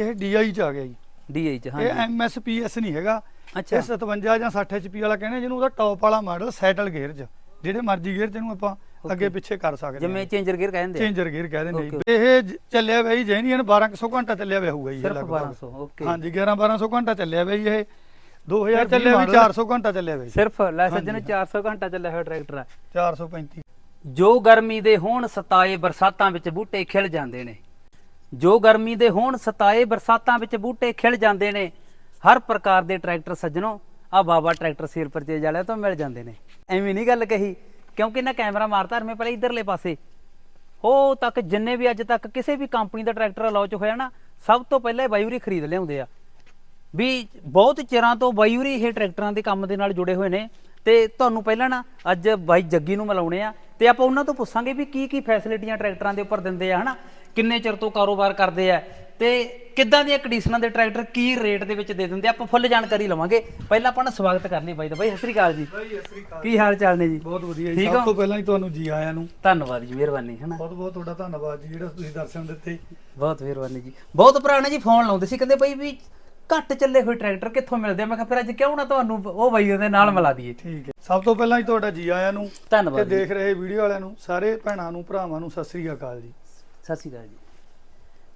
ਇਹ DI ਚ ਆ ਗਿਆ ਜੀ। ਡੀਆਈ ਚ ਇਹ ਹਾਂਜੀ MSPS ਨਹੀਂ ਹੈਗਾ। ਅੱਛਾ। ਇਹ 57 ਜਾਂ 60 HP ਵਾਲਾ ਕਹਿੰਦੇ ਜਿਹਨੂੰ ਉਹਦਾ ਟੌਪ ਵਾਲਾ ਮਾਡਲ ਸੈਟਲ ਗੇਅਰ 'ਚ ਜਿਹੜੇ ਮਰਜ਼ੀ ਗੇਅਰ 'ਚ ਇਹਨੂੰ ਆਪਾਂ ਅੱਗੇ ਪਿੱਛੇ ਕਰ ਸਕਦੇ ਜਿਵੇਂ ਚੇਂਜਰ ਗੇਅਰ ਕਹਿੰਦੇ ਚੇਂਜਰ ਗੇਅਰ ਕਹਿ ਦਿੰਦੇ ਜੀ। Okay. ਇਹ ਚੱਲਿਆ ਬਈ ਜੈਨੀਅਨ 1200 ਘੰਟਾ ਚੱਲਿਆ ਹੋਇਆ ਹੋਊਗਾ ਜੀ ਇਹ ਸਿਰਫ ਲਗਭਗ। 1200 ਓਕੇ ਹਾਂਜੀ 11 1200 ਘੰਟਾ ਚੱਲਿਆ ਬਈ ਇਹ। 2000 ਚੱਲਿਆ ਵੀ 400 ਘੰਟਾ ਚੱਲਿਆ ਬਈ ਸਿਰਫ ਲੈ ਸੱਜਣ 400 ਘੰਟਾ ਚੱਲਿਆ ਹੋਇਆ ਟਰੈਕਟਰ ਆ। 435 ਜੋ ਗਰਮੀ ਦੇ ਹੋਣ ਸਤਾਏ ਬਰਸਾਤਾਂ ਵਿੱਚ ਬੂਟੇ ਖਿਲ ਜਾਂਦੇ ਨੇ। ਜੋ ਗਰਮੀ ਦੇ ਹੋਣ ਸਤਾਏ ਬਰਸਾਤਾਂ ਵਿੱਚ ਬੂਟੇ ਖਿਲ ਜਾਂਦੇ ਨੇ, ਹਰ ਪ੍ਰਕਾਰ ਦੇ ਟਰੈਕਟਰ ਸੱਜਣੋ ਆ ਬਾਬਾ ਟਰੈਕਟਰ ਸੇਲ ਪਰਚੇਜ ਵਾਲਿਆਂ ਤੋਂ ਮਿਲ ਜਾਂਦੇ ਨੇ। ਐਵੇਂ ਨਹੀਂ ਗੱਲ ਕਹੀ, ਕਿਉਂਕਿ ਨਾ ਕੈਮਰਾ ਮਾਰਤਾ ਰਮੇ ਪਹਿਲੇ ਇਧਰਲੇ ਪਾਸੇ। ਹੋ ਤੱਕ ਜਿੰਨੇ ਵੀ ਅੱਜ ਤੱਕ ਕਿਸੇ ਵੀ ਕੰਪਨੀ ਦਾ ਟਰੈਕਟਰ ਲਾਂਚ ਹੋਇਆ ਨਾ, ਸਭ ਤੋਂ ਪਹਿਲਾਂ ਇਹ ਖਰੀਦ ਲਿਆਉਂਦੇ ਆ। ਵੀ ਬਹੁਤ ਚਿਰਾਂ ਤੋਂ ਬਾਈਵਰੀ ਇਹ ਟਰੈਕਟਰਾਂ ਦੇ ਕੰਮ ਦੇ ਨਾਲ ਜੁੜੇ ਹੋਏ ਨੇ, ਤੇ ਤੁਹਾਨੂੰ ਪਹਿਲਾਂ ਨਾ ਅੱਜ ਬਾਈ ਜੱਗੀ ਨੂੰ ਮਿਲਾਉਣੇ ਆ, ਤੇ ਆਪਾਂ ਉਹਨਾਂ ਤੋਂ ਪੁੱਛਾਂਗੇ ਵੀ ਕੀ ਕੀ ਫੈਸਿਲਿਟੀਆਂ ਟਰੈਕਟਰਾਂ ਦੇ ਉੱਪਰ ਦਿੰਦੇ ਆ, ਹਨਾ? ਕਿੰਨੇ ਚਿਰ ਤੋਂ ਕਾਰੋਬਾਰ ਕਰਦੇ ਆ ਤੇ ਕਿੱਦਾਂ ਦੀਆਂ ਕੰਡੀਸ਼ਨਾਂ ਦੇ ਟਰੈਕਟਰ ਕੀ ਰੇਟ ਦੇ ਵਿੱਚ ਦੇ ਦਿੰਦੇ ਆਪਾਂ ਫੁੱਲ ਜਾਣਕਾਰੀ ਲਵਾਂਗੇ। ਪਹਿਲਾਂ ਆਪਾਂ ਨਾ ਸਵਾਗਤ ਕਰ ਲਈ ਬਾਈ ਦਾ। ਬਾਈ ਸਤਿ ਸ੍ਰੀ ਅਕਾਲ ਜੀ। ਬਾਈ ਸ੍ਰੀ ਅਕਾਲ। ਕੀ ਹਾਲ ਚਾਲ ਨੇ ਜੀ? ਬਹੁਤ ਵਧੀਆ ਜੀ। ਸਭ ਹੋ? ਤੋਂ ਪਹਿਲਾਂ ਹੀ ਤੁਹਾਨੂੰ ਜੀ ਆਇਆਂ ਨੂੰ। ਧੰਨਵਾਦ ਜੀ ਮਿਹਰਬਾਨੀ ਹਨਾ ਬਹੁਤ ਬਹੁਤ ਤੁਹਾਡਾ ਧੰਨਵਾਦ ਜੀ ਜਿਹੜਾ ਤੁਸੀਂ ਦਰਸ਼ਨ ਦਿੱਤੇ। ਬਹੁਤ ਮਿਹਰਬਾਨੀ ਜੀ। ਬਹੁਤ ਪੁਰਾਣੇ ਜੀ ਫੋਨ ਲਾਉਂਦੇ ਸੀ। ਕਹਿੰਦੇ ਬਾਈ ਵੀ ਘੱਟ ਚੱਲੇ ਹੋਏ ਟਰੈਕਟਰ ਕਿੱਥੋਂ ਮਿਲਦੇ ਆ? ਮੈਂ ਕਿਹਾ ਫਿਰ ਅੱਜ ਕਿਉਂ ਨਾ ਤੁਹਾਨੂੰ ਉਹ ਬਾਈ ਦੇ ਨਾਲ ਮਿਲਾ ਦਈਏ। ਠੀਕ ਹੈ। ਸਭ ਤੋਂ ਪਹਿਲਾਂ ਹੀ ਤੁਹਾਡਾ ਜੀ ਆਇਆਂ ਨੂੰ ਤੇ ਧੰਨਵਾਦ ਜੀ। ਦੇਖ ਰਹੇ ਵੀਡੀਓ ਵਾਲਿਆਂ ਨੂੰ ਸਾਰੇ ਭੈਣਾਂ ਨੂੰ ਭਰਾਵਾਂ ਨੂੰ ਸਤਿ ਸ੍ਰੀ ਅਕਾਲ ਜੀ। ਸਤਿ ਸ਼੍ਰੀ ਅਕਾਲ ਜੀ।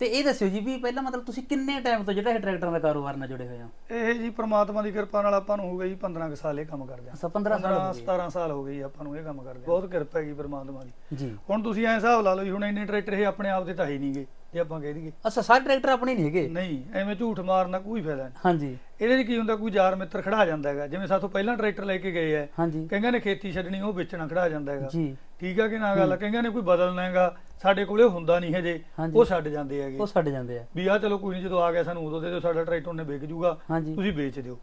ਤੇ ਇਹ ਦੱਸਿਓ ਜੀ ਵੀ ਪਹਿਲਾਂ ਮਤਲਬ ਤੁਸੀਂ ਕਿੰਨੇ ਟਾਈਮ ਤੋਂ ਜਿਹੜਾ ਇਹ ਟਰੈਕਟਰਾਂ ਦਾ ਕਾਰੋਬਾਰ ਨਾਲ ਜੁੜੇ ਹੋਏ ਹੋ? ਇਹ ਜੀ ਪ੍ਰਮਾਤਮਾ ਦੀ ਕਿਰਪਾ ਨਾਲ ਆਪਾਂ ਨੂੰ ਹੋ ਗਈ 15 ਕੁ ਸਾਲ ਇਹ ਕੰਮ ਕਰਦੇ ਅੱਛਾ 15 ਸਾਲ ਹੋ ਗਏ। 17 ਸਾਲ ਹੋ ਗਈ ਆਪਾਂ ਨੂੰ ਇਹ ਕੰਮ ਕਰਦੇ ਬਹੁਤ ਕਿਰਪਾ ਹੈਗੀ ਪ੍ਰਮਾਤਮਾ ਦੀ। ਜੀ। ਹੁਣ ਤੁਸੀਂ ਐਂ ਹਿਸਾਬ ਲਾ ਲਓ ਜੀ ਹੁਣ ਇੰਨੇ ਟਰੈਕਟਰ ਇਹ ਆਪਣੇ ਆਪ ਦੇ ਤਾਂ ਹੈ ਨਹੀਂਗੇ ਜੇ ਆਪਾਂ ਕਹਿ ਦਈਏ। ਅੱਛਾ ਸਾਰੇ ਟਰੈਕਟਰ ਆਪਣੇ ਨਹੀਂ ਹੈਗੇ? ਨਹੀਂ ਐਵੇਂ ਝੂਠ ਮਾਰਨ ਦਾ ਕੋਈ ਫਾਇਦਾ ਨਹੀਂ। ਹਾਂਜੀ। ਇਹਦੇ 'ਚ ਕੀ ਹੁੰਦਾ ਕੋਈ ਯਾਰ ਮਿੱਤਰ ਖੜਾ ਜਾਂਦਾ ਹੈਗਾ। ਜਿਵੇਂ ਸਾਥੋਂ ਪਹਿਲਾਂ ਟਰੈਕਟਰ ਲੈ ਕੇ ਗਏ ਹਾਂਜੀ। ਕਈਆਂ ਨੇ ਖੇਤੀ ਛੱਡਣੀ ਉਹ ਵੇਚਣਾ ਖੜਾ ਜਾਂਦਾ ਹੈਗਾ। ਜੀ। ਠੀਕ ਆ ਕਿ ਨਾ ਗੱਲ? ਕਈਆਂ ਨੇ ਕੋਈ ਬਦਲਣਾ ਹੈਗਾ। ਸਾਡੇ ਕੋਲੇ ਹੁੰਦਾ ਨਹੀਂ ਹਜੇ। ਹਾਂਜੀ। ਉਹ ਛੱਡ ਜਾਂਦੇ ਹੈਗੇ। ਉਹ ਛੱਡ ਜਾਂਦੇ ਆ। ਵੀ ਆ ਚਲੋ ਕੋਈ ਨਹੀਂ ਜਦੋਂ ਆ ਗਿਆ ਸਾਨੂੰ ਉਦੋਂ ਦੇ ਦਿਓ ਸਾਡਾ ਟਰੈਕਟਰ ਉਹਨੇ ਵਿਕ ਜੂਗਾ। ਹਾਂਜੀ। ਤੁਸੀਂ ਵੇਚ ਦਿਓ।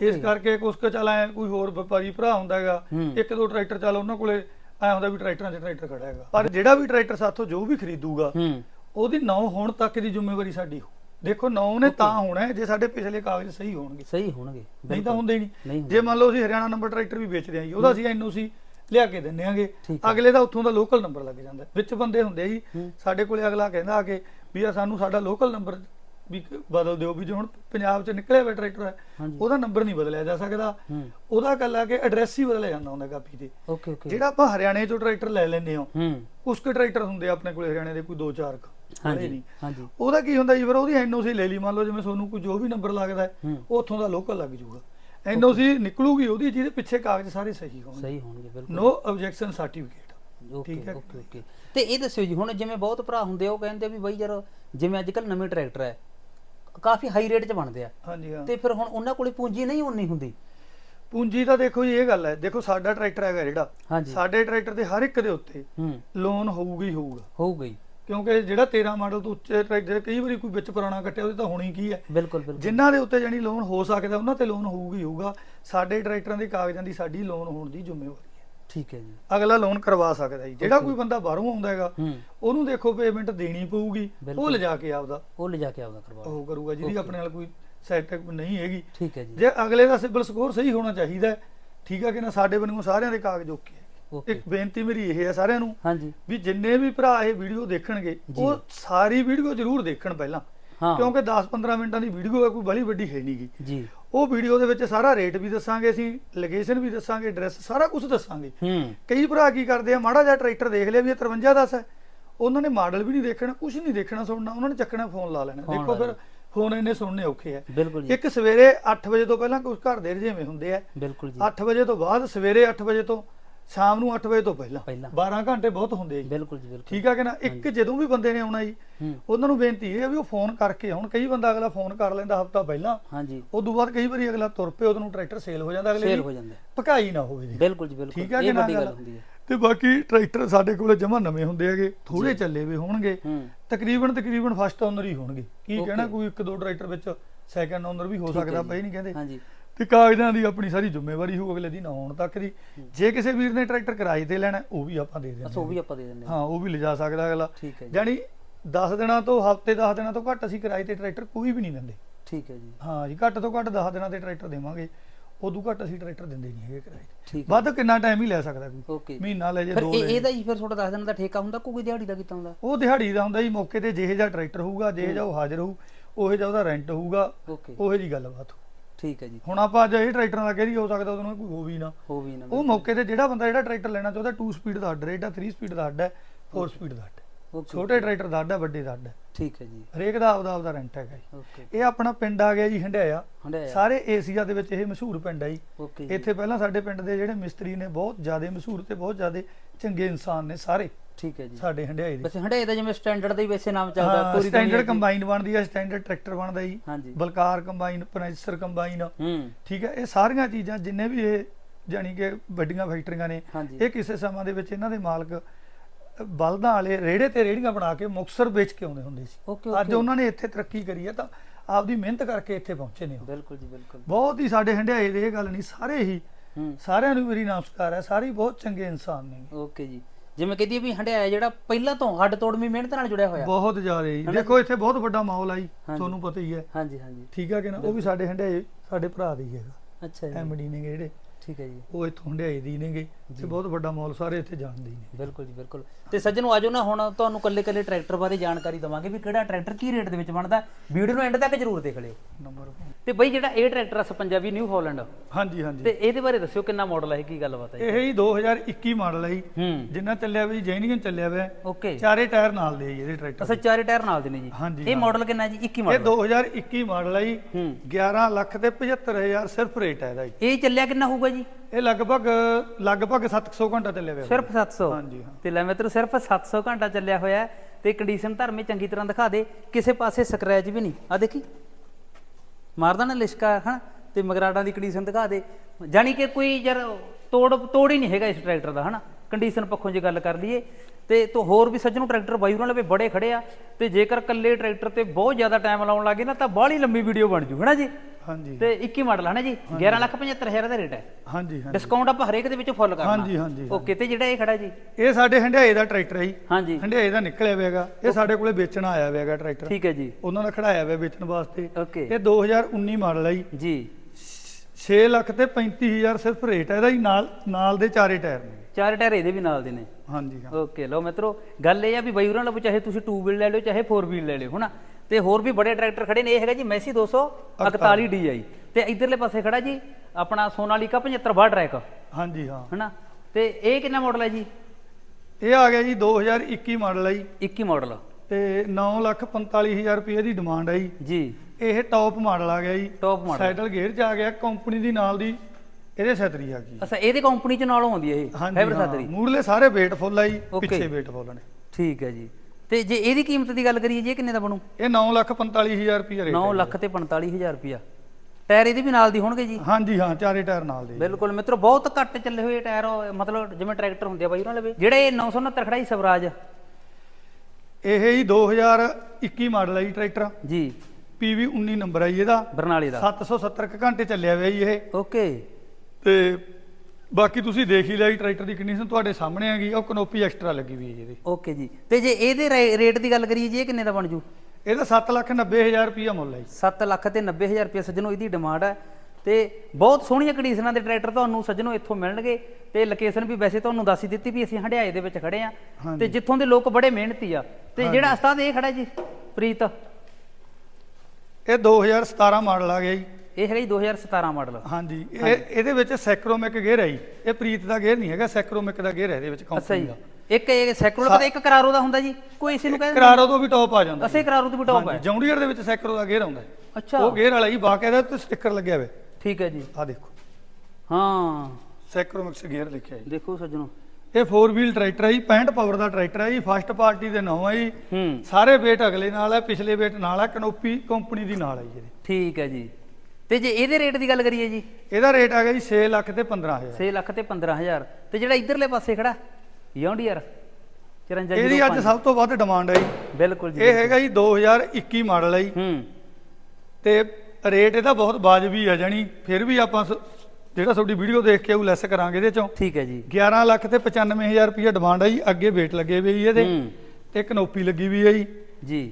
ਇਸ ਕਰਕੇ ਕੁਛ ਕੁ ਚੱਲ ਐ ਕੋਈ ਹੋਰ ਵਪਾਰੀ ਭਰਾ ਹੁੰਦਾ ਹੈਗਾ ਹੂੰ। ਇੱਕ ਦੋ ਟਰੈਕਟਰ ਚੱਲ ਉਹਨਾਂ ਕੋਲੇ ਐ ਹੁੰਦਾ ਵੀ ਟਰੈਕਟਰਾਂ 'ਚ ਟਰੈਕਟਰ ਖੜਾ ਹੈਗਾ। ਪਰ ਜਿਹੜਾ ਵੀ ਟਰੈਕਟਰ ਸਾਥੋਂ ਜੋ ਵੀ ਖਰੀਦੂਗਾ ਹੂੰ। ਉਹਦੀ ਨੌ ਹੋਣ ਤੱਕ ਦੀ ਜ਼ਿੰਮੇਵਾਰੀ ਸਾਡੀ ਹੋ। ਦੇਖੋ ਨੌ ਨੇ ਤਾਂ ਹੋਣਾ ਹੈ ਜੇ ਸਾਡੇ ਪਿਛਲੇ ਕਾਗਜ਼ ਸਹੀ ਹੋਣਗੇ। ਸਹੀ ਹੋਣਗੇ। ਨਹੀਂ ਤਾਂ ਹੁੰਦੇ ਹੀ ਨਹੀਂ। ਜੇ ਮੰਨ ਲਓ ਅਸੀਂ ਹਰਿਆਣਾ ਨੰਬਰ ਟਰੈਕਟਰ ਵੀ ਵੇਚਦੇ ਆਂ ਜੀ ਉਹਦਾ ਅਸੀਂ ਐਨਓਸੀ। ਲਿਆ ਕੇ ਦਿੰਨੇ ਆਂਗੇ। ਅਗਲੇ ਦਾ ਉੱਥੋਂ ਦਾ ਲੋਕਲ ਨੰਬਰ ਲੱਗ ਜਾਂਦਾ। ਵਿੱਚ ਬੰਦੇ ਹੁੰਦੇ ਜੀ। ਸਾਡੇ ਕੋਲੇ ਅਗਲਾ ਕਹਿੰਦਾ ਆ ਕੇ ਵੀ ਆ ਸਾਨੂੰ ਸਾਡਾ ਲੋਕਲ ਨੰਬਰ ਵੀ ਬਦਲ ਦਿਓ ਵੀ ਜੇ ਹੁਣ ਪੰਜਾਬ 'ਚ ਨਿਕਲਿਆ ਹੋਇਆ ਟਰੈਕਟਰ ਹੈ ਉਹਦਾ ਨੰਬਰ ਨਹੀਂ ਬਦਲਿਆ ਜਾ ਸਕਦਾ। ਉਹਦਾ ਗੱਲ ਆ ਕਿ ਐਡਰੈਸ ਹੀ ਬਦਲਿਆ ਜਾਂਦਾ ਹੁੰਦਾ ਕਾਪੀ ਤੇ। Okay okay. ਜਿਹੜਾ ਆਪਾਂ ਹਰਿਆਣੇ 'ਚੋਂ ਟਰੈਕਟਰ ਲੈ ਲੈਂਦੇ ਹਾਂ ਉਸ ਕੇ ਟਰੈਕਟਰ ਹੁੰਦੇ ਆ ਆਪਣੇ ਕੋਲੇ ਹਰਿਆਣੇ ਦੇ ਕੋਈ 2-4 ਹਾਂਜੀ ਹਾਂਜੀ। ਉਹਦਾ ਕੀ ਹੁੰਦਾ ਜੀ ਫਿਰ ਉਹਦੀ ਐਨਓਸੀ ਲੈ ਲਈ ਮੰਨ ਲਓ ਜਿਵੇਂ ਤੁਹਾਨੂੰ ਕੋਈ ਜੋ ਵੀ ਨੰਬਰ ਲੱਗਦਾ ਹੈ ਉੱਥੋਂ ਦਾ ਲੋਕਲ ਲੱਗ ਜਾਊਗਾ। ਐਨਓਸੀ ਨਿਕਲੂਗੀ ਉਹਦੀ ਜਿਹਦੇ ਪਿੱਛੇ ਕਾਗਜ਼ ਸਾਰੇ ਸਹੀ ਹੋਣਗੇ। ਸਹੀ ਹੋਣਗੇ ਬਿਲਕੁਲ। ਨੋ ਆਬਜੈਕਸ਼ਨ ਸਰਟੀਫਿਕੇਟ ਠੀਕ ਹੈ। ਓਕੇ ਓਕੇ ਤੇ ਇਹ ਦੱਸਿਓ ਜੀ ਹੁਣ ਜਿਵੇਂ ਬਹੁਤ ਭਰਾ ਹੁੰਦੇ ਆ ਉਹ ਕਹਿੰਦੇ ਵੀ ਬਾਈ ਯਾਰ ਜਿਵੇਂ ਅੱਜ ਕੱਲ ਨਵੇਂ ਟਰੈਕਟਰ ਹੈ ਕਾਫੀ ਹਾਈ ਰੇਟ 'ਚ ਬਣਦੇ ਆ। ਹਾਂਜੀ ਹਾਂ। ਤੇ ਫਿਰ ਹੁਣ ਉਹਨਾਂ ਕੋਲੇ ਪੂੰਜੀ ਨਹੀਂ ਉਨੀ ਹੁੰਦੀ? ਪੂੰਜੀ ਤਾਂ ਦੇਖੋ ਜੀ ਇਹ ਗੱਲ ਹੈ। ਦੇਖੋ ਸਾਡਾ ਟਰੈਕਟਰ ਹੈਗਾ ਜਿਹੜਾ ਸਾਡੇ ਟਰੈਕਟਰ ਦੇ ਹਰ ਇੱਕ ਦੇ ਉੱਤੇ ਲੋਨ ਹੋਊਗਾ ਹੀ ਹੋਊਗਾ। ਹੋਊਗਾ ਹੀ। ਕਿਉਂਕਿ ਜਿਹੜਾ 13 ਮਾਡਲ ਤੋਂ ਉੱਚੇ ਟਰੈਕਟਰ ਕਈ ਵਾਰੀ ਕੋਈ ਵਿੱਚ ਪੁਰਾਣਾ ਕੱਟਿਆ ਉਹਦੇ ਤਾਂ ਹੋਣੀ ਕੀ ਹੈ? ਬਿਲਕੁਲ ਬਿਲਕੁਲ। ਜਿਨ੍ਹਾਂ ਦੇ ਉੱਤੇ ਜਾਨੀ ਲੋਨ ਹੋ ਸਕਦਾ ਉਹਨਾਂ ਤੇ ਲੋਨ ਹੋਊਗਾ ਹੀ ਹੋਊਗਾ। ਸਾਡੇ ਟਰੈਕਟਰਾਂ ਦੇ ਕਾਗਜ਼ਾਂ ਦੀ ਸਾਡੀ ਲੋਨ ਹੋਣ ਦੀ ਜ਼ਿੰਮੇਵਾਰੀ ਹੈ। ਠੀਕ ਹੈ ਜੀ। ਅਗਲਾ ਲੋਨ ਕਰਵਾ ਸਕਦਾ ਜੀ। ਜਿਹੜਾ ਕੋਈ ਬੰਦਾ ਬਾਹਰੋਂ ਆਉਂਦਾ ਹੈਗਾ ਉਹਨੂੰ ਦੇਖੋ ਪੇਮੈਂਟ ਦੇਣੀ ਪਊਗੀ ਉਹ। ਲਿਜਾ ਕੇ ਆਪਦਾ। ਉਹ ਲਿਜਾ ਕੇ ਆਉਂਦਾ ਕਰਵਾ ਉਹ ਕਰੂਗਾ ਜਿਹਦੀ. ਆਪਣੇ ਨਾਲ ਕੋਈ ਸੈਟ ਨਹੀਂ ਹੈਗੀ। ਠੀਕ ਹੈ ਜੀ। ਜੇ ਅਗਲੇ ਦਾ ਸਿਬਲ ਸਕੋਰ ਸਹੀ ਹੋਣਾ ਚਾਹੀਦਾ ਠੀਕ ਹੈ ਕਿ ਨਾ ਸਾਡੇ ਵੱਲੋਂ ਸਾਰਿਆਂ ਦੇ ਕਾਗਜ਼ ਓਕੇ ਇੱਕ ਬੇਨਤੀ ਮੇਰੀ ਇਹ ਹੈ ਸਾਰਿਆਂ ਨੂੰ ਹਾਂਜੀ। ਵੀ ਜਿੰਨੇ ਵੀ ਭਰਾ ਇਹ ਵੀਡੀਓ ਦੇਖਣਗੇ। ਉਹ ਸਾਰੀ ਵੀਡੀਓ ਜ਼ਰੂਰ ਦੇਖਣ ਪਹਿਲਾਂ। ਕਿਉਂਕਿ 10-15 ਮਿੰਟਾਂ ਦੀ ਵੀਡੀਓ ਹੈ ਕੋਈ ਬੜੀ ਵੱਡੀ ਹੈ ਨਹੀਂਗੀ ਜੀ। ਉਹ ਵੀਡੀਓ ਦੇ ਵਿੱਚ ਸਾਰਾ ਰੇਟ ਵੀ ਦੱਸਾਂਗੇ ਅਸੀਂ ਲੋਕੇਸ਼ਨ ਵੀ ਦੱਸਾਂਗੇ ਐਡਰੈਸ ਸਾਰਾ ਕੁਝ ਦੱਸਾਂਗੇ। ਹੂੰ। ਕਈ ਭਰਾ ਕੀ ਕਰਦੇ ਆ ਮਾੜਾ ਜਿਹਾ ਟਰੈਕਟਰ ਦੇਖ ਲਿਆ ਵੀ ਇਹ 53 ਦੱਸ ਹੈ। ਉਹਨਾਂ ਨੇ ਮਾਡਲ ਵੀ ਨਹੀਂ ਦੇਖਣਾ ਕੁਝ ਨਹੀਂ ਦੇਖਣਾ ਸੁਣਨਾ ਉਹਨਾਂ ਨੇ ਚੱਕਣਾ ਫੋਨ ਲਾ ਲੈਣਾ। ਦੇਖੋ ਫਿਰ। ਫੋਨ ਇੰਨੇ ਸੁਣਨੇ ਔਖੇ ਆ। ਬਿਲਕੁਲ ਜੀ। ਇੱਕ ਸਵੇਰੇ 8 ਵਜੇ ਤੋਂ ਪਹਿਲਾਂ ਕੁਝ ਘਰ ਦੇ ਰਜੇਵੇਂ ਹੁੰਦੇ ਆ। ਬਿਲਕੁਲ ਜੀ। 8 ਵਜੇ ਤੋਂ ਬਾਅਦ ਸਵੇਰੇ 8 ਵਜੇ ਤੋਂ ਸ਼ਾਮ ਨੂੰ 8 ਵਜੇ ਤੋਂ ਪਹਿਲਾਂ। ਪਹਿਲਾਂ। 12 ਘੰਟੇ ਬਹੁਤ ਹੁੰਦੇ ਜੀ। ਬਿਲਕੁਲ ਜੀ ਬਿਲਕੁਲ। ਠੀਕ ਆ ਕਿ ਨਾ? ਇੱਕ ਜਦੋਂ ਵੀ ਬੰਦੇ ਨੇ ਆਉਣਾ ਜੀ ਉਹਨਾਂ ਨੂੰ ਬੇਨਤੀ ਇਹ ਵੀ ਉਹ ਫੋਨ ਕਰਕੇ ਹੁਣ ਕਈ ਬੰਦਾ ਅਗਲਾ ਫੋਨ ਕਰ ਲੈਂਦਾ ਹਫਤਾ ਪਹਿਲਾਂ ਹਾਂਜੀ। ਉਦੋਂ ਬਾਅਦ ਕਈ ਵਾਰੀ ਅਗਲਾ ਤੁਰ ਪਏ ਉਹਨੂੰ ਟਰੈਕਟਰ ਸੇਲ ਹੋ ਜਾਂਦਾ ਅਗਲੇ ਸੇਲ ਹੋ ਜਾਂਦਾ। ਭਕਾਈ ਨਾ ਹੋਵੇ। ਜੀ ਬਿਲਕੁਲ ਜੀ ਬਿਲਕੁਲ। ਠੀਕ ਆ ਕਿ ਨਾ? ਵੱਡੀ ਗੱਲ ਗੱਲ? ਹੁੰਦੀ ਹੈ। ਤੇ ਬਾਕੀ ਟਰੈਕਟਰ ਸਾਡੇ ਕੋਲੇ ਜਮਾ ਨਵੇਂ ਹੁੰਦੇ ਹੈਗੇ ਥੋੜੇ। ਚੱਲੇ ਵੇ ਹੋਣਗੇ। ਤਕਰੀਬਨ ਤਕਰੀਬਨ ਫਸਟ ਓਨਰ ਹੀ ਹੋਣਗੇ। ਕੀ. ਕਹਿਣਾ ਕੋਈ ਇੱਕ ਦੋ ਟਰੈਕਟਰ ਵਿੱਚ ਸੈਕੰਡ ਓਨਰ ਵੀ ਹੋ ਸਕਦਾ। ਪਈ ਨਹੀਂ ਕਹਿੰਦੇ। ਹਾਂਜੀ। ਤੇ ਕਾਗਜ਼ਾਂ ਦੀ ਆਪਣੀ ਸਾਰੀ ਜ਼ਿੰਮੇਵਾਰੀ ਹੋ ਅਗਲੇ ਦੀ ਨਾ ਹੋਣ ਤੱਕ ਦੀ। ਜੇ ਕਿਸੇ ਵੀਰ ਨੇ ਟਰੈਕਟਰ ਕਿਰਾਏ ਤੇ ਲੈਣਾ ਉਹ ਵੀ ਆਪਾਂ ਦੇ ਅੱਛਾ ਉਹ ਦਿੰਦੇ ਵੀ ਆਪਾਂ ਦੇ ਦਿੰਦੇ ਹਾਂ। ਹਾਂ ਉਹ ਵੀ ਲਿਜਾ ਸਕਦਾ ਅਗਲਾ। ਹੈ ਜਾਨੀ 10 ਦਿਨਾਂ ਤੋਂ ਹਫ਼ਤੇ 10 ਦਿਨਾਂ ਤੋਂ ਘੱਟ ਅਸੀਂ ਕਿਰਾਏ ਤੇ ਟਰੈਕਟਰ ਕੋਈ ਵੀ ਨਹੀਂ ਦਿੰਦੇ। ਠੀਕ ਹੈ ਜੀ। ਹਾਂ ਜੀ ਘੱਟ ਤੋਂ ਘੱਟ 10 ਦਿਨਾਂ ਤੇ ਟਰੈਕਟਰ ਦੇਵਾਂਗੇ। ਉਦੋਂ ਘੱਟ ਅਸੀਂ ਟਰੈਕਟਰ ਦਿੰਦੇ ਨਹੀਂ ਹੈਗੇ ਕਿਰਾਏ ਹੈ ਵੱਧ ਕਿੰਨਾ ਟਾਈਮ ਹੀ ਲੈ ਸਕਦਾ ਕੋਈ। ਮਹੀਨਾ ਲੈ ਜੇ ਦੋ ਲੈ। ਇਹਦਾ ਜੀ ਫਿਰ ਤੁਹਾਡਾ ਦੱਸ ਦਿਨ ਦਾ ਠੇਕਾ ਹੁੰਦਾ ਕੋਈ ਦਿਹਾੜੀ ਦਾ ਕੀਤਾ ਹੁੰਦਾ? ਉਹ ਦਿਹਾੜੀ ਦਾ ਹੁੰਦਾ ਜੀ ਮੌਕੇ ਤੇ ਜਿਹੇ ਜਿਹਾ ਟਰੈਕਟਰ ਹੋਊਗਾ ਜਿਹੇ ਜਿਹਾ ਉਹ ਹਾਜ਼ਰ ਹੋਊ ਉਹੇ ਜਿਹਾ ਉਹਦਾ ਰੈਂਟ ਹੋਊਗਾ ਉਹੇ ਜੀ ਗੱਲਬਾਤ ਹੋਊ। ਠੀਕ ਹੈ ਜੀ। ਹੁਣ ਆਪਾਂ ਅੱਜ ਇਹ ਟਰੈਕਟਰਾਂ ਦਾ ਕਹਿ ਹੋ ਸਕਦਾ ਉਹਨੂੰ ਕੋਈ ਹੋ ਵੀ ਨਾ। ਹੋ ਵੀ ਨਾ ਉਹ ਮੌਕੇ ਤੇ ਜਿਹੜਾ ਬੰਦਾ ਜਿਹੜਾ ਟਰੈਕਟਰ ਲੈਣਾ ਚਾਹੁੰਦਾ 2 ਸਪੀਡ ਦਾ ਅੱਡ ਹੈ ਜਿਹੜਾ 3 ਸਪੀਡ ਦਾ ਅੱਡ ਹੈ 4 ਸਪੀਡ ਦਾ ਅੱਡ ਹੈ। ਓਕੇ ਛੋਟੇ ਟਰੈਕਟਰ ਦਾ ਅੱਡ ਹੈ ਵੱਡੇ ਦਾ ਅੱਡ ਠੀਕ ਹੈ ਜੀ। ਹਰੇਕ ਦਾ ਆਪਦਾ ਆਪਦਾ ਰੈਂਟ ਹੈਗਾ ਜੀ। ਇਹ ਆਪਣਾ ਪਿੰਡ ਆ ਗਿਆ ਜੀ ਹੰਡਿਆਇਆ। ਹੰਡਿਆ ਸਾਰੇ ਏਸ਼ੀਆ ਦੇ ਵਿੱਚ ਇਹ ਮਸ਼ਹੂਰ ਪਿੰਡ ਹੈ ਜੀ। ਇੱਥੇ ਪਹਿਲਾਂ ਸਾਡੇ ਪਿੰਡ ਦੇ ਜਿਹੜੇ ਮਿਸਤਰੀ ਨੇ ਬਹੁਤ ਜ਼ਿਆਦਾ ਮਸ਼ਹੂਰ ਤੇ ਬਹੁਤ ਜ਼ਿਆਦਾ ਚੰਗੇ ਇਨਸਾਨ ਨੇ ਸਾਰੇ। ਠੀਕ ਹੈ ਜੀ। ਸਾਡੇ ਹੰਡਿਆਏ ਦੇ। ਵੈਸੇ ਹੰਡਾਏ ਦਾ ਜਿਵੇਂ ਸਟੈਂਡਰਡ ਦਾ ਹੀ ਵੈਸੇ ਨਾਮ ਚੱਲਦਾ ਪੂਰੀ ਸਟੈਂਡਰਡ। ਕੰਬਾਈਨ ਬਣਦੀ ਹੈ ਸਟੈਂਡਰਡ ਟਰੈਕਟਰ ਬਣਦਾ ਜੀ। ਬਲਕਾਰ ਕੰਬਾਈਨ ਪ੍ਰੈਸਰ ਕੰਬਾਈਨ ਠੀਕ ਹੈ ਇਹ ਸਾਰੀਆਂ ਚੀਜ਼ਾਂ ਜਿੰਨੇ ਵੀ ਇਹ ਜਾਨੀ ਕਿ ਵੱਡੀਆਂ ਫੈਕਟਰੀਆਂ ਨੇ ਇਹ ਕਿਸੇ ਸਮਾਂ ਦੇ ਵਿੱਚ ਇਹਨਾਂ ਦੇ ਮਾਲਕ ਬਲਦਾਂ ਵਾਲੇ ਰੇੜੇ ਤੇ ਰੇੜੀਆਂ ਬਣਾ ਕੇ ਮੁਕਸਰ ਵੇਚ ਕੇ ਆਉਂਦੇ ਹੁੰਦੇ ਸੀ। ਅੱਜ ਉਹਨਾਂ ਨੇ ਇੱਥੇ ਤਰੱਕੀ ਕਰੀ ਹੈ ਤਾਂ ਆਪਦੀ ਮਿਹਨਤ ਕਰਕੇ ਇੱਥੇ ਪਹੁੰਚੇ ਨੇ। ਬਿਲਕੁਲ ਜੀ ਬਿਲਕੁਲ। ਬਹੁਤ ਹੀ ਸਾਡੇ ਹੰਡਿਆਏ ਦੇ ਇਹ ਗੱਲ ਨਹੀਂ ਸਾਰੇ ਹੀ ਸਾਰਿਆਂ ਨੂੰ ਮੇਰੀ ਨਮਸਕਾਰ ਹੈ ਸਾਰੇ ਬਹੁਤ ਚੰਗੇ ਇਨਸਾਨ ਨੇ। ਓਕੇ ਜੀ। ਜਿਵੇਂ ਕਹਦੀ ਵੀ ਹੰਡਿਆ ਜਿਹੜਾ ਪਹਿਲਾਂ ਤੋਂ ਹੱਡ ਤੋੜਵੀਂ ਮਿਹਨਤ ਨਾਲ ਜੁੜਿਆ ਹੋਇਆ। ਬਹੁਤ ਜ਼ਿਆਦਾ। ਜੀ ਦੇਖੋ ਇੱਥੇ ਬਹੁਤ ਵੱਡਾ ਮਾਹੌਲ ਆ ਜੀ। ਤੁਹਾਨੂੰ ਪਤਾ ਹੀ ਹੈ ਹਾਂਜੀ ਹਾਂਜੀ। ਠੀਕ ਹੈ ਕਿ ਨਾ? ਉਹ ਵੀ ਸਾਡੇ ਹੰਡਿਆਏ ਸਾਡੇ ਭਰਾ ਦੇ ਹੀ ਹੈਗਾ। ਅੱਛਾ ਜੀ। ਐਮਡੀ ਨੇ ਜਿਹੜੇ। ਠੀਕ ਹੈ ਜੀ। ਉਹ ਇੱਥੋਂ ਹੰਡਿਆਏ ਦੀ ਨੇਗੇ। ਤੇ ਬਹੁਤ ਵੱਡਾ ਮਾਹੌਲ ਸਾਰੇ ਇੱਥੇ ਜਾਣਦੇ ਨੇ। ਬਿਲਕੁਲ ਜੀ ਬਿਲਕੁਲ। ਤੇ ਸੱਜਣੋ ਆਜੋ ਨਾ ਹੁਣ ਤੁਹਾਨੂੰ ਕੱਲੇ ਕੱਲੇ ਟਰੈਕਟਰ ਬਾਰੇ ਜਾਣਕਾਰੀ ਦਵਾਂਗੇ ਵੀ ਕਿਹੜਾ ਟਰੈਕਟਰ ਕੀ ਰੇਟ ਦੇ ਵਿੱਚ ਬਣਦਾ। ਵੀਡੀਓ ਨੂੰ ਐਂਡ ਤੱਕ ਜਰੂਰ ਦੇਖ ਲਿਓ। ਨੰਬਰ ਤੇ ਬਈ ਜਿਹੜਾ ਇਹ ਟਰੈਕਟਰ ਆ ਪੰਜਾਬੀ ਨਿਊ ਹਾਲੈਂਡ ਹਾਂਜੀ ਹਾਂਜੀ। ਤੇ ਇਹਦੇ ਬਾਰੇ ਦੱਸਿਓ ਕਿੰਨਾ ਮਾਡਲ ਹੈ ਕੀ ਗੱਲਬਾਤ ਹੈ ਇਹ ਹੀ 2021 ਮਾਡਲ ਹੈ ਜੀ। ਜਿੰਨਾ ਚੱਲਿਆ ਵੀ ਜੈਨੀਅਨ ਚੱਲਿਆ ਹੋਇਆ। ਓਕੇ। ਚਾਰੇ ਟਾਇਰ ਨਾਲ ਦੇ ਇਹਦੇ ਟਰੈਕਟਰ ਅਸਾ ਚਾਰੇ ਟਾਇਰ ਨਾਲ ਦੇ ਨੇ ਜੀ। ਇਹ ਮਾਡਲ ਕਿੰਨਾ ਜੀ? 21 ਇਹ ਮਾਡਲ 2021 ਮਾਡਲ ਹੈ ਜੀ। ਹੂੰ। 11 ਲੱਖ ਤੇ 75000 ਸਿਰਫ ਰੇਟ ਹੈ ਇਹਦਾ ਇਹ ਚੱਲਿਆ ਕਿੰਨਾ ਹੋਊਗਾ ਜੀ? ਇਹ ਲਗਭਗ ਲਗਭਗ 700 ਘੰਟਾ ਚੱਲਿਆ ਹੋਇਆ। ਸਿਰਫ 700 ਹਾਂਜੀ ਹਾਂ। ਤੇ ਲੈ ਮਿੱਤਰੋ ਸਿਰਫ 700 ਘੰਟਾ ਚੱਲਿਆ ਹੋਇਆ ਤੇ ਕੰਡੀਸ਼ਨ ਧਰਮੇ ਚੰਗੀ ਤਰ੍ਹਾਂ ਦਿਖਾ ਦੇ ਕਿਸੇ ਪਾਸੇ ਸਕ੍ਰੈਚ ਵੀ ਨਹੀਂ। ਆ ਦੇਖੀ? ਮਾਰਦਾ ਨਾ ਲਿਸ਼ਕਾ ਹਾਂ ਤੇ ਮਗਰਾਡਾਂ ਦੀ ਕੰਡੀਸ਼ਨ ਦਿਖਾ ਦੇ। ਜਾਨੀ ਕਿ ਕੋਈ ਯਾਰ ਤੋੜ ਤੋੜ ਹੀ ਨਹੀਂ ਹੈਗਾ ਇਸ ਟਰੈਕਟਰ ਦਾ ਹਨਾ? ਕੰਡੀਸ਼ਨ ਪੱਖੋਂ ਜੇ ਗੱਲ ਕਰ ਲਈਏ ਤੇ ਤੋਂ ਹੋਰ ਵੀ ਸੱਜਣੋਂ ਟਰੈਕਟਰ ਬਾਈ ਉਹਨਾਂ ਲਵੇ ਬੜੇ ਖੜੇ ਆ ਤੇ ਜੇਕਰ ਕੱਲੇ ਟਰੈਕਟਰ ਤੇ ਬਹੁਤ ਜ਼ਿਆਦਾ ਟਾਈਮ ਲਾਉਣ ਲੱਗੇ ਨਾ ਤਾਂ ਬਾਹਲੀ ਲੰਮੀ ਵੀਡੀਓ ਬਣ ਜੂ ਹਨਾ ਜੀ? ਹਾਂਜੀ। ਤੇ 21 ਮਾਡਲ ਹਨਾ ਜੀ? 1175000 ਦਾ ਰੇਟ ਹੈ। ਹਾਂਜੀ ਹਾਂਜੀ। ਡਿਸਕਾਊਂਟ ਆਪਾਂ ਹਰੇਕ ਦੇ ਵਿੱਚੋਂ ਫੁੱਲ ਕਰਨਾ। ਹਾਂਜੀ ਹਾਂਜੀ ਓਕੇ ਤੇ ਜਿਹੜਾ ਇਹ ਖੜਾ ਜੀ? ਇਹ ਸਾਡੇ ਹੰਡਿਆਏ ਦਾ ਟਰੈਕਟਰ ਹੈ ਜੀ। ਹਾਂਜੀ। ਹੰਡਿਆਏ ਦਾ ਨਿਕਲਿਆ ਹੋਇਆਗਾ ਇਹ ਸਾਡੇ ਕੋਲੇ ਵੇਚਣ ਆਇਆ ਹੋਇਆਗਾ ਟਰੈਕਟਰ। ਠੀਕ ਹੈ ਜੀ। ਉਹਨਾਂ ਦਾ ਖੜਾਇਆ ਹੋਇਆ ਵੇਚਣ ਵਾਸਤੇ। ਓਕੇ। ਇਹ 2019 ਮਾਡਲ ਹੈ ਜੀ। ਜੀ। 6 ਲੱਖ ਤੇ 35000 ਸਿਰਫ ਰੇਟ ਹੈ ਇਹਦਾ ਜੀ ਨਾਲ ਨਾਲ ਦੇ ਚਾਰੇ ਟਾਇਰ ਨੇ। ਚਾਰ ਟਾਇਰ ਇਹਦੇ ਵੀ ਨਾਲ ਦੇ ਨੇ। ਹਾਂਜੀ ਹਾਂ। ਓਕੇ ਲਓ ਮਿੱਤਰੋ ਗੱਲ ਇਹ ਆ ਵੀ ਬਾਈ ਉਹਨਾਂ ਲਵੋ ਚਾਹੇ ਤੁਸੀਂ 2 ਵੀਲ ਲੈ ਲਿਓ ਚਾਹੇ 4 ਵੀਲ ਲੈ ਲਿਓ ਹਨਾ? ਤੇ ਹੋਰ ਵੀ ਬੜੇ ਟਰੈਕਟਰ ਖੜੇ ਨੇ ਇਹ ਹੈਗਾ ਜੀ ਮੈਸੀ 241 DI ਤੇ ਇਧਰਲੇ ਪਾਸੇ ਖੜਾ ਜੀ ਆਪਣਾ ਸੋਨਾਲੀਕਾ 75 ਬਾਰ ਟਰੈਕ ਹਾਂਜੀ ਹਾਂ। ਹਨਾ? ਤੇ ਇਹ ਕਿੰਨਾ ਮਾਡਲ ਹੈ ਜੀ? ਇਹ ਆ ਗਿਆ ਜੀ 2021 ਮਾਡਲ ਹੈ ਜੀ। 21 ਮਾਡਲ ਤੇ 945000 ਰੁਪਏ ਦੀ ਡਿਮਾਂਡ ਹੈ ਜੀ। ਜੀ। ਇਹ ਟੌਪ ਮਾਡਲ ਆ ਗਿਆ ਜੀ। ਟੌਪ ਮਾਡਲ ਸਾਈਡਲ ਗੇਅਰ ਚ ਆ ਗਿਆ ਕੰਪਨੀ ਦੀ ਨਾਲ ਦੀ ਇਹਦੇ ਛਤਰੀ ਆ ਗਈ ਅੱਛਾ ਇਹਦੇ ਕੰਪਨੀ ਚ ਨਾਲੋਂ ਆਉਂਦੀ ਹੈ ਇਹ ਫਾਈਬਰ ਸਾਦਰੀ ਮੂਹਰਲੇ ਸਾਰੇ weight ਫੁੱਲ ਆ ਜੀ. ਪਿੱਛੇ weight ਫੁੱਲ ਨੇ। ਠੀਕ ਹੈ ਜੀ। ਤੇ ਜੇ ਇਹਦੀ ਕੀਮਤ ਦੀ ਗੱਲ ਕਰੀਏ ਜੀ ਇਹ ਕਿੰਨੇ ਦਾ ਬਣੂ? ਇਹ 945000 ਰੁਪਏ ਰੇਟ 9 ਲੱਖ ਤੇ 45000 ਰੁਪਿਆ ਟਾਇਰ ਇਹਦੇ ਵੀ ਨਾਲ ਦੀ ਹੋਣਗੇ ਜੀ? ਹਾਂਜੀ ਹਾਂ ਚਾਰੇ ਟਾਇਰ ਨਾਲ ਦੇ। ਬਿਲਕੁਲ ਮਿੱਤਰੋ ਬਹੁਤ ਘੱਟ ਚੱਲੇ ਹੋਏ ਟਾਇਰ ਮਤਲਬ ਜਿਵੇਂ ਟਰੈਕਟਰ ਹੁੰਦੇ ਆ ਬਾਈ ਉਹਨਾਂ ਲਵੇ। ਜਿਹੜੇ ਇਹ 969 ਖੜਾ ਸੀ ਸਵਰਾਜ? ਇਹ ਹੀ 2021 ਮਾਡਲ ਹੈ ਜੀ ਟਰੈਕਟਰ। ਜੀ। PV 19 ਨੰਬਰ ਹੈ ਜੀ ਇਹਦਾ। ਬਰਨਾਲੇ ਦਾ। 770 ਕੁ ਘੰਟੇ ਚੱਲਿਆ ਹੋਇਆ ਜੀ ਇਹ। ਓਕੇ। ਤੇ ਬਾਕੀ ਤੁਸੀਂ ਦੇਖ ਹੀ ਲਿਆ ਜੀ ਟਰੈਕਟਰ ਦੀ ਕੰਡੀਸ਼ਨ ਤੁਹਾਡੇ ਸਾਹਮਣੇ ਹੈਗੀ ਉਹ ਕਨੋਪੀ ਐਕਸਟਰਾ ਲੱਗੀ ਹੋਈ ਹੈ ਜੀ ਇਹਦੇ। ਓਕੇ ਜੀ। ਤੇ ਜੇ ਇਹਦੇ ਰੇ- ਰੇਟ ਦੀ ਗੱਲ ਕਰੀਏ ਜੀ ਇਹ ਕਿੰਨੇ ਦਾ ਬਣ ਜੂ? ਇਹਦਾ 790000 ਰੁਪਇਆ ਮੁੱਲ ਹੈ ਜੀ। 7 ਲੱਖ ਤੇ 90000 ਰੁਪਏ ਸੱਜਣੋ ਇਹਦੀ ਡਿਮਾਂਡ ਹੈ। ਤੇ ਬਹੁਤ ਸੋਹਣੀਆਂ ਕੰਡੀਸ਼ਨਾਂ ਦੇ ਟਰੈਕਟਰ ਤੁਹਾਨੂੰ ਸੱਜਣੋ ਇੱਥੋਂ ਮਿਲਣਗੇ। ਤੇ ਲੋਕੇਸ਼ਨ ਵੀ ਵੈਸੇ ਤੁਹਾਨੂੰ ਦੱਸ ਹੀ ਦਿੱਤੀ ਵੀ ਅਸੀਂ ਹੰਡਿਆਏ ਦੇ ਵਿੱਚ ਖੜੇ ਆ ਹਾਂਜੀ। ਤੇ ਜਿੱਥੋਂ ਦੇ ਲੋਕ ਬੜੇ ਮਿਹਨਤੀ ਆ। ਤੇ ਜਿਹੜਾ ਉਸਤਾਦ ਇਹ ਖੜਾ ਜੀ ਪ੍ਰੀਤ? ਇਹ 2017 ਮਾਡਲ ਆ ਗਿਆ ਜੀ। ਇਹ ਹੈਗਾ ਜੀ 2017 ਮਾਡਲ। ਹਾਂਜੀ ਇਹ ਇਹਦੇ ਵਿੱਚ ਸੈਕਰੋਮਿਕ ਗੇਅਰ ਹੈ ਜੀ। ਇਹ ਪ੍ਰੀਤ ਦਾ ਗੇਅਰ ਨਹੀਂ ਹੈਗਾ ਸੈਕਰੋਮਿਕ ਦਾ ਗੇਅਰ ਹੈ ਇਹਦੇ ਵਿੱਚ ਅੱਛਾ ਕੰਪਨੀ ਜੀ ਦਾ। ਇੱਕ ਇਹ ਸੈਕੂਲਰ ਪਤਾ ਇੱਕ ਕਰਾਰੋ ਦਾ ਹੁੰਦਾ ਜੀ? ਕੋਈ ਇਸੇ ਨੂੰ ਕਹਿੰਦੇ ਕਰਾਰੋ ਤੋਂ ਵੀ ਟੌਪ ਆ ਜਾਂਦਾ ਅਸੀਂ ਕਰਾਰੋ ਤੋਂ ਵੀ ਟੌਪ ਹੈ ਜੌਂਡੀਅਰ ਦੇ ਵਿੱਚ ਸੈਕਰੋ ਦਾ ਗੇਅਰ ਆਉਂਦਾ ਹੈ। ਅੱਛਾ। ਉਹ ਗੇਅਰ ਵਾਲਾ ਜੀ ਬਾਕਾਇਦਾ ਤੇ ਸਟicker ਲੱਗਿਆ ਹੋਇਆ। ਠੀਕ ਹੈ ਜੀ। ਆ ਦੇਖੋ। ਹਾਂ। ਸੈਕਰੋਮਿਕਸ ਗੇਅਰ ਲਿਖਿਆ ਹੈ ਜੀ। ਦੇਖੋ ਸੱਜਣੋ। ਇਹ 4 ਵੀਲ ਟਰੈਕਟਰ ਹੈ ਜੀ 65 ਪਾਵਰ ਦਾ ਟਰੈਕਟਰ ਹੈ ਜੀ ਫਸਟ ਪਾਰਟੀ ਦੇ ਨਾਂ ਹੈ ਜੀ। ਹੂੰ। ਸਾਰੇ ਵੇਟ ਅਗਲੇ ਨਾਲ ਹੈ ਪਿਛਲੇ ਵੇਟ ਨਾਲ ਹੈ ਕਨੋਪੀ ਕੰਪਨੀ ਦੀ ਨਾਲ ਹੈ ਜੀ ਇਹਦੇ। ਠੀਕ ਹੈ ਜੀ। ਤੇ ਜੇ ਇਹਦੇ ਰੇਟ ਦੀ ਗੱਲ ਕਰੀਏ ਜੀ? ਇਹਦਾ ਰੇਟ ਆ ਗਿਆ ਜੀ 6 ਲੱਖ ਤੇ 15000 6 ਲੱਖ ਤੇ 15000 ਤੇ ਜਿਹੜਾ ਇਧਰਲੇ ਪਾਸੇ ਖੜਾ ਯੌਂਡੀਅਰ 54 ਇਹਦੀ ਅੱਜ ਸਭ ਤੋਂ ਵੱਧ ਡਿਮਾਂਡ ਹੈ ਜੀ। ਬਿਲਕੁਲ ਜੀ ਇਹ ਹੈਗਾ ਜੀ 2021 ਮਾਡਲ ਹੈ ਜੀ। ਹੂੰ। ਤੇ ਰੇਟ ਇਹਦਾ ਬਹੁਤ ਵਾਜਬੀ ਹੈ ਜਾਨੀ ਫਿਰ ਵੀ ਆਪਾਂ ਜਿਹੜਾ ਤੁਹਾਡੀ ਵੀਡੀਓ ਦੇਖ ਕੇ ਉਹ ਲੈਸ ਕਰਾਂਗੇ ਇਹਦੇ ਚੋਂ। ਠੀਕ ਹੈ ਜੀ। 11 ਲੱਖ ਤੇ 95000 ਰੁਪਏ ਡਿਮਾਂਡ ਹੈ ਜੀ। ਅੱਗੇ ਵੇਟ ਲੱਗੇ ਹੋਏ ਜੀ ਇਹਦੇ। ਤੇ ਕਨੋਪੀ ਲੱਗੀ ਵੀ ਹੈ ਜੀ। ਜੀ।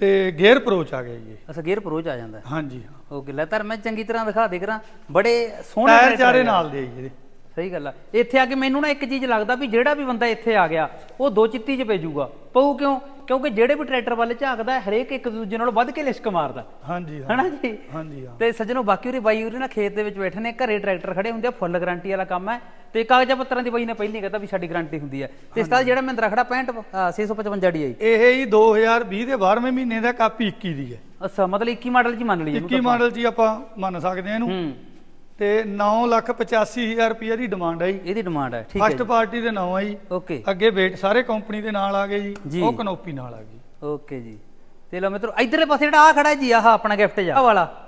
ਤੇ ਗੇਅਰ ਅਪਰੋਚ ਆ ਗਿਆ ਜੀ। ਅਸਾ ਗੇਅਰ ਪ੍ਰੋਚ ਆ ਜਾਂਦਾ ਹਾਂਜੀ ਓਕੇ ਲੈ ਧਰ ਮੈਂ ਚੰਗੀ ਤਰ੍ਹਾਂ ਦਿਖਾ ਦੇ ਕਰਾਂ। ਬੜੇ ਸੋਹਣੇ ਟਾਇਰ ਚਾਰੇ। ਨਾਲ ਦੇ ਜੀ ਇਹਦੇ। ਸਹੀ ਗੱਲ ਆ। ਇੱਥੇ ਆ ਕੇ ਮੈਨੂੰ ਨਾ ਇੱਕ ਚੀਜ਼ ਲੱਗਦਾ ਵੀ ਜਿਹੜਾ ਵੀ ਬੰਦਾ ਇੱਥੇ ਆ ਗਿਆ ਉਹ ਦੋ ਚਿੱਤੀ 'ਚ ਪੈ ਜਾਊਗਾ। ਪਊ ਕਿਉਂ? ਕਿਉਂਕਿ ਜਿਹੜੇ ਵੀ ਟਰੈਕਟਰ ਵੱਲ ਝਾਕਦਾ ਹਰੇਕ ਇੱਕ ਦੂਜੇ ਨਾਲੋਂ ਵੱਧ ਕੇ ਲਿਸ਼ਕ ਮਾਰਦਾ। ਹਾਂਜੀ ਹਾਂ ਹਨਾ ਜੀ? ਹਾਂਜੀ ਹਾਂ। ਤੇ ਸੱਜਣੋ ਬਾਕੀ ਉਰੇ ਬਾਈ ਉਰੇ ਨਾ ਖੇਤ ਦੇ ਵਿੱਚ ਬੈਠੇ ਨੇ ਘਰੇ ਟਰੈਕਟਰ ਖੜੇ ਹੁੰਦੇ ਆ ਫੁੱਲ ਗਾਰੰਟੀ ਵਾਲਾ ਕੰਮ ਹੈ। ਤੇ ਕਾਗਜ਼ਾਂ ਪੱਤਰਾਂ ਦੀ ਬਾਈ ਨੇ ਪਹਿਲਾਂ ਹੀ ਕਹਤਾ ਵੀ ਸਾਡੀ ਗਾਰੰਟੀ ਹੁੰਦੀ ਹੈ। ਤੇ ਇਸ ਤਰ੍ਹਾਂ ਜਿਹੜਾ ਮਹਿੰਦਰਾ ਖੜਾ 65 ਅ, 655 DI ਇਹ ਹੀ 2020 ਦੇ 12ਵੇਂ ਮਹੀਨੇ ਦਾ ਕਾਪੀ 21 ਦੀ ਹੈ। ਅੱਛਾ ਮਤਲਬ 21 ਮਾਡਲ ਹੀ ਮੰਨ ਲਈਏ ਇਹਨੂੰ 21 ਮਾਡਲ ਹੀ ਆਪਾਂ ਮੰਨ ਸਕਦੇ ਹਾਂ ਇਹਨੂੰ। ਹੂੰ। ਤੇ 985000 ਰੁਪਏ ਦੀ ਡਿਮਾਂਡ ਜੀ ਇਹਦੀ ਡਿਮਾਂਡ ਹੈ ਠੀਕ ਹੈ ਫਸਟ ਪਾਰਟੀ ਦੇ ਨਾਂ ਹੈ ਜੀ ਓਕੇ ਅੱਗੇ ਵੇਟ ਸਾਰੇ ਕੰਪਨੀ ਦੇ ਨਾਲ ਆ ਗਏ ਜੀ। ਉਹ ਕਨੋਪੀ ਨਾਲ ਆ ਗਈ। ਓਕੇ ਜੀ। ਤੇ ਲਓ ਮਿੱਤਰੋ ਇਧਰਲੇ ਪਾਸੇ ਜਿਹੜਾ ਆ ਖੜਾ ਜੀ ਆਹ ਆਪਣਾ ਗਿਫਟ ਜਾ ਆਹ ਵਾਲਾ।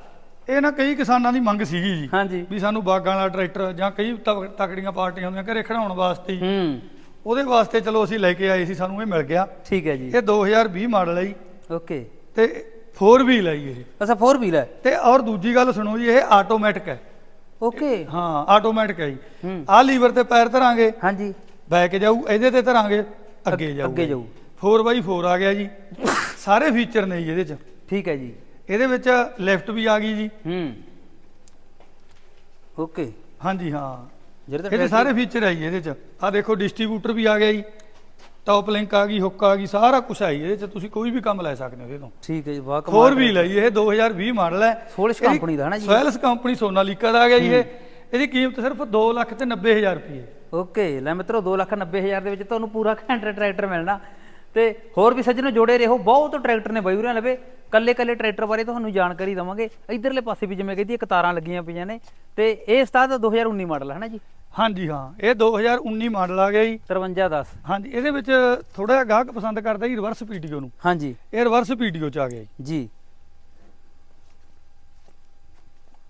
ਇਹ ਨਾ ਕਈ ਕਿਸਾਨਾਂ ਦੀ ਮੰਗ ਸੀਗੀ ਜੀ। ਹਾਂਜੀ। ਵੀ ਸਾਨੂੰ ਬਾਗਾਂ ਵਾਲਾ ਟਰੈਕਟਰ ਜਾਂ ਕਈ ਤਕ- ਤਕੜੀਆਂ ਪਾਰਟੀਆਂ ਹੁੰਦੀਆਂ ਘਰੇ ਖੜਾਉਣ ਵਾਸਤੇ। ਹੀ। ਉਹਦੇ ਵਾਸਤੇ ਚਲੋ ਅਸੀਂ ਲੈ ਕੇ ਆਏ ਸੀ ਸਾਨੂੰ ਇਹ ਮਿਲ ਗਿਆ। ਠੀਕ ਹੈ ਜੀ। ਇਹ 2020 ਮਾਡਲ ਹੈ ਜੀ। ਓਕੇ ਤੇ 4 ਵੀਲ ਹੈ ਇਹ। ਅੱਛਾ 4 ਵੀਲ ਹੈ ਤੇ ਔਰ ਦੂਜੀ ਗੱਲ ਸੁਣੋ ਜੀ ਇਹ ਆਟੋਮੈਟਿਕ ਹੈ ਓਕੇ। ਹਾਂ ਆਟੋਮੈਟਿਕ ਹੈ ਜੀ। ਆਹ ਲੀਵਰ ਤੇ ਪੈਰ ਧਰਾਂਗੇ। ਹਾਂਜੀ। ਬੈਕ ਜਾਊ ਇਹਦੇ ਤੇ ਧਰਾਂਗੇ ਅੱਗੇ ਜਾਊ। ਅੱਗੇ ਜਾਊ 4x4 ਆ ਗਿਆ ਜੀ। ਸਾਰੇ ਫੀਚਰ ਨੇ ਜੀ ਇਹਦੇ ਚ। ਠੀਕ ਹੈ ਜੀ। ਇਹਦੇ ਵਿੱਚ ਲਿਫਟ ਵੀ ਆ ਗਈ ਜੀ। ਹੂੰ। ਓਕੇ। ਹਾਂਜੀ ਹਾਂ। ਜਿਹੜੇ ਸਾਰੇ ਫੀਚਰ ਹੈ ਜੀ ਇਹਦੇ ਚ। ਆ ਦੇਖੋ ਡਿਸਟ੍ਰੀਬਿਊਟਰ ਵੀ ਆ ਗਿਆ ਜੀ। ਟੌਪ ਲਿੰਕ ਆ ਗਈ ਹੁੱਕ ਆ ਗਈ ਸਾਰਾ ਕੁਝ ਜੀ ਇਹਦੇ ਚ ਤੁਸੀਂ ਕੋਈ ਵੀ ਕੰਮ ਲੈ ਸਕਦੇ ਹੋ ਇਹਦੇ ਤੋਂ। ਠੀਕ ਹੈ ਜੀ ਵਾਹ 4 ਵੀਲ ਹੈ ਜੀ ਇਹ 2020 ਮਾਡਲ ਹੈ। ਸੋਲਿਸ਼ ਕੰਪਨੀ ਦਾ ਹੈ ਨਾ ਜੀ? ਸੋਇਲਸ ਕੰਪਨੀ ਸੋਨਾਲੀਕਾ ਦਾ ਆ ਗਿਆ ਜੀ ਇਹ। ਇਹਦੀ ਕੀਮਤ ਸਿਰਫ 2 ਲੱਖ ਤੇ 90000 ਰੁਪਏ। ਓਕੇ ਲੈ ਮਿੱਤਰੋ 290000 ਦੇ ਵਿੱਚ ਤੁਹਾਨੂੰ ਪੂਰਾ ਘੈਂਟ ਟਰੈਕਟਰ ਮਿਲਣਾ। ਤੇ ਹੋਰ ਵੀ ਸੱਜਣੋ ਜੋੜੇ ਰਹੋ ਬਹੁਤ ਟਰੈਕਟਰ ਨੇ ਬਾਈ ਲਵੇ। ਕੱਲੇ ਕੱਲੇ ਟਰੈਕਟਰ ਬਾਰੇ ਤੁਹਾਨੂੰ ਜਾਣਕਾਰੀ ਦਵਾਂਗੇ। ਇਧਰਲੇ ਪਾਸੇ ਵੀ ਜਿਵੇਂ ਕਹਿੰਦੀ ਕਤਾਰਾਂ ਲੱਗੀਆਂ ਪਈਆਂ ਨੇ। ਤੇ ਇਹ ਸਤਾਦ 2019 ਮਾਡਲ ਹੈ ਨਾ ਜੀ? ਹਾਂਜੀ ਹਾਂ। ਇਹ 2019 ਮਾਡਲ ਆ ਗਿਆ ਜੀ। 5310 ਹਾਂਜੀ ਇਹਦੇ ਵਿੱਚ ਥੋੜਾ ਜਿਹਾ ਗਾਹਕ ਪਸੰਦ ਕਰਦਾ ਜੀ ਰਿਵਰਸ ਪੀਟੀਓ ਨੂੰ। ਹਾਂਜੀ। ਇਹ ਰਿਵਰਸ ਪੀਟੀਓ ਚ ਆ ਗਿਆ ਜੀ।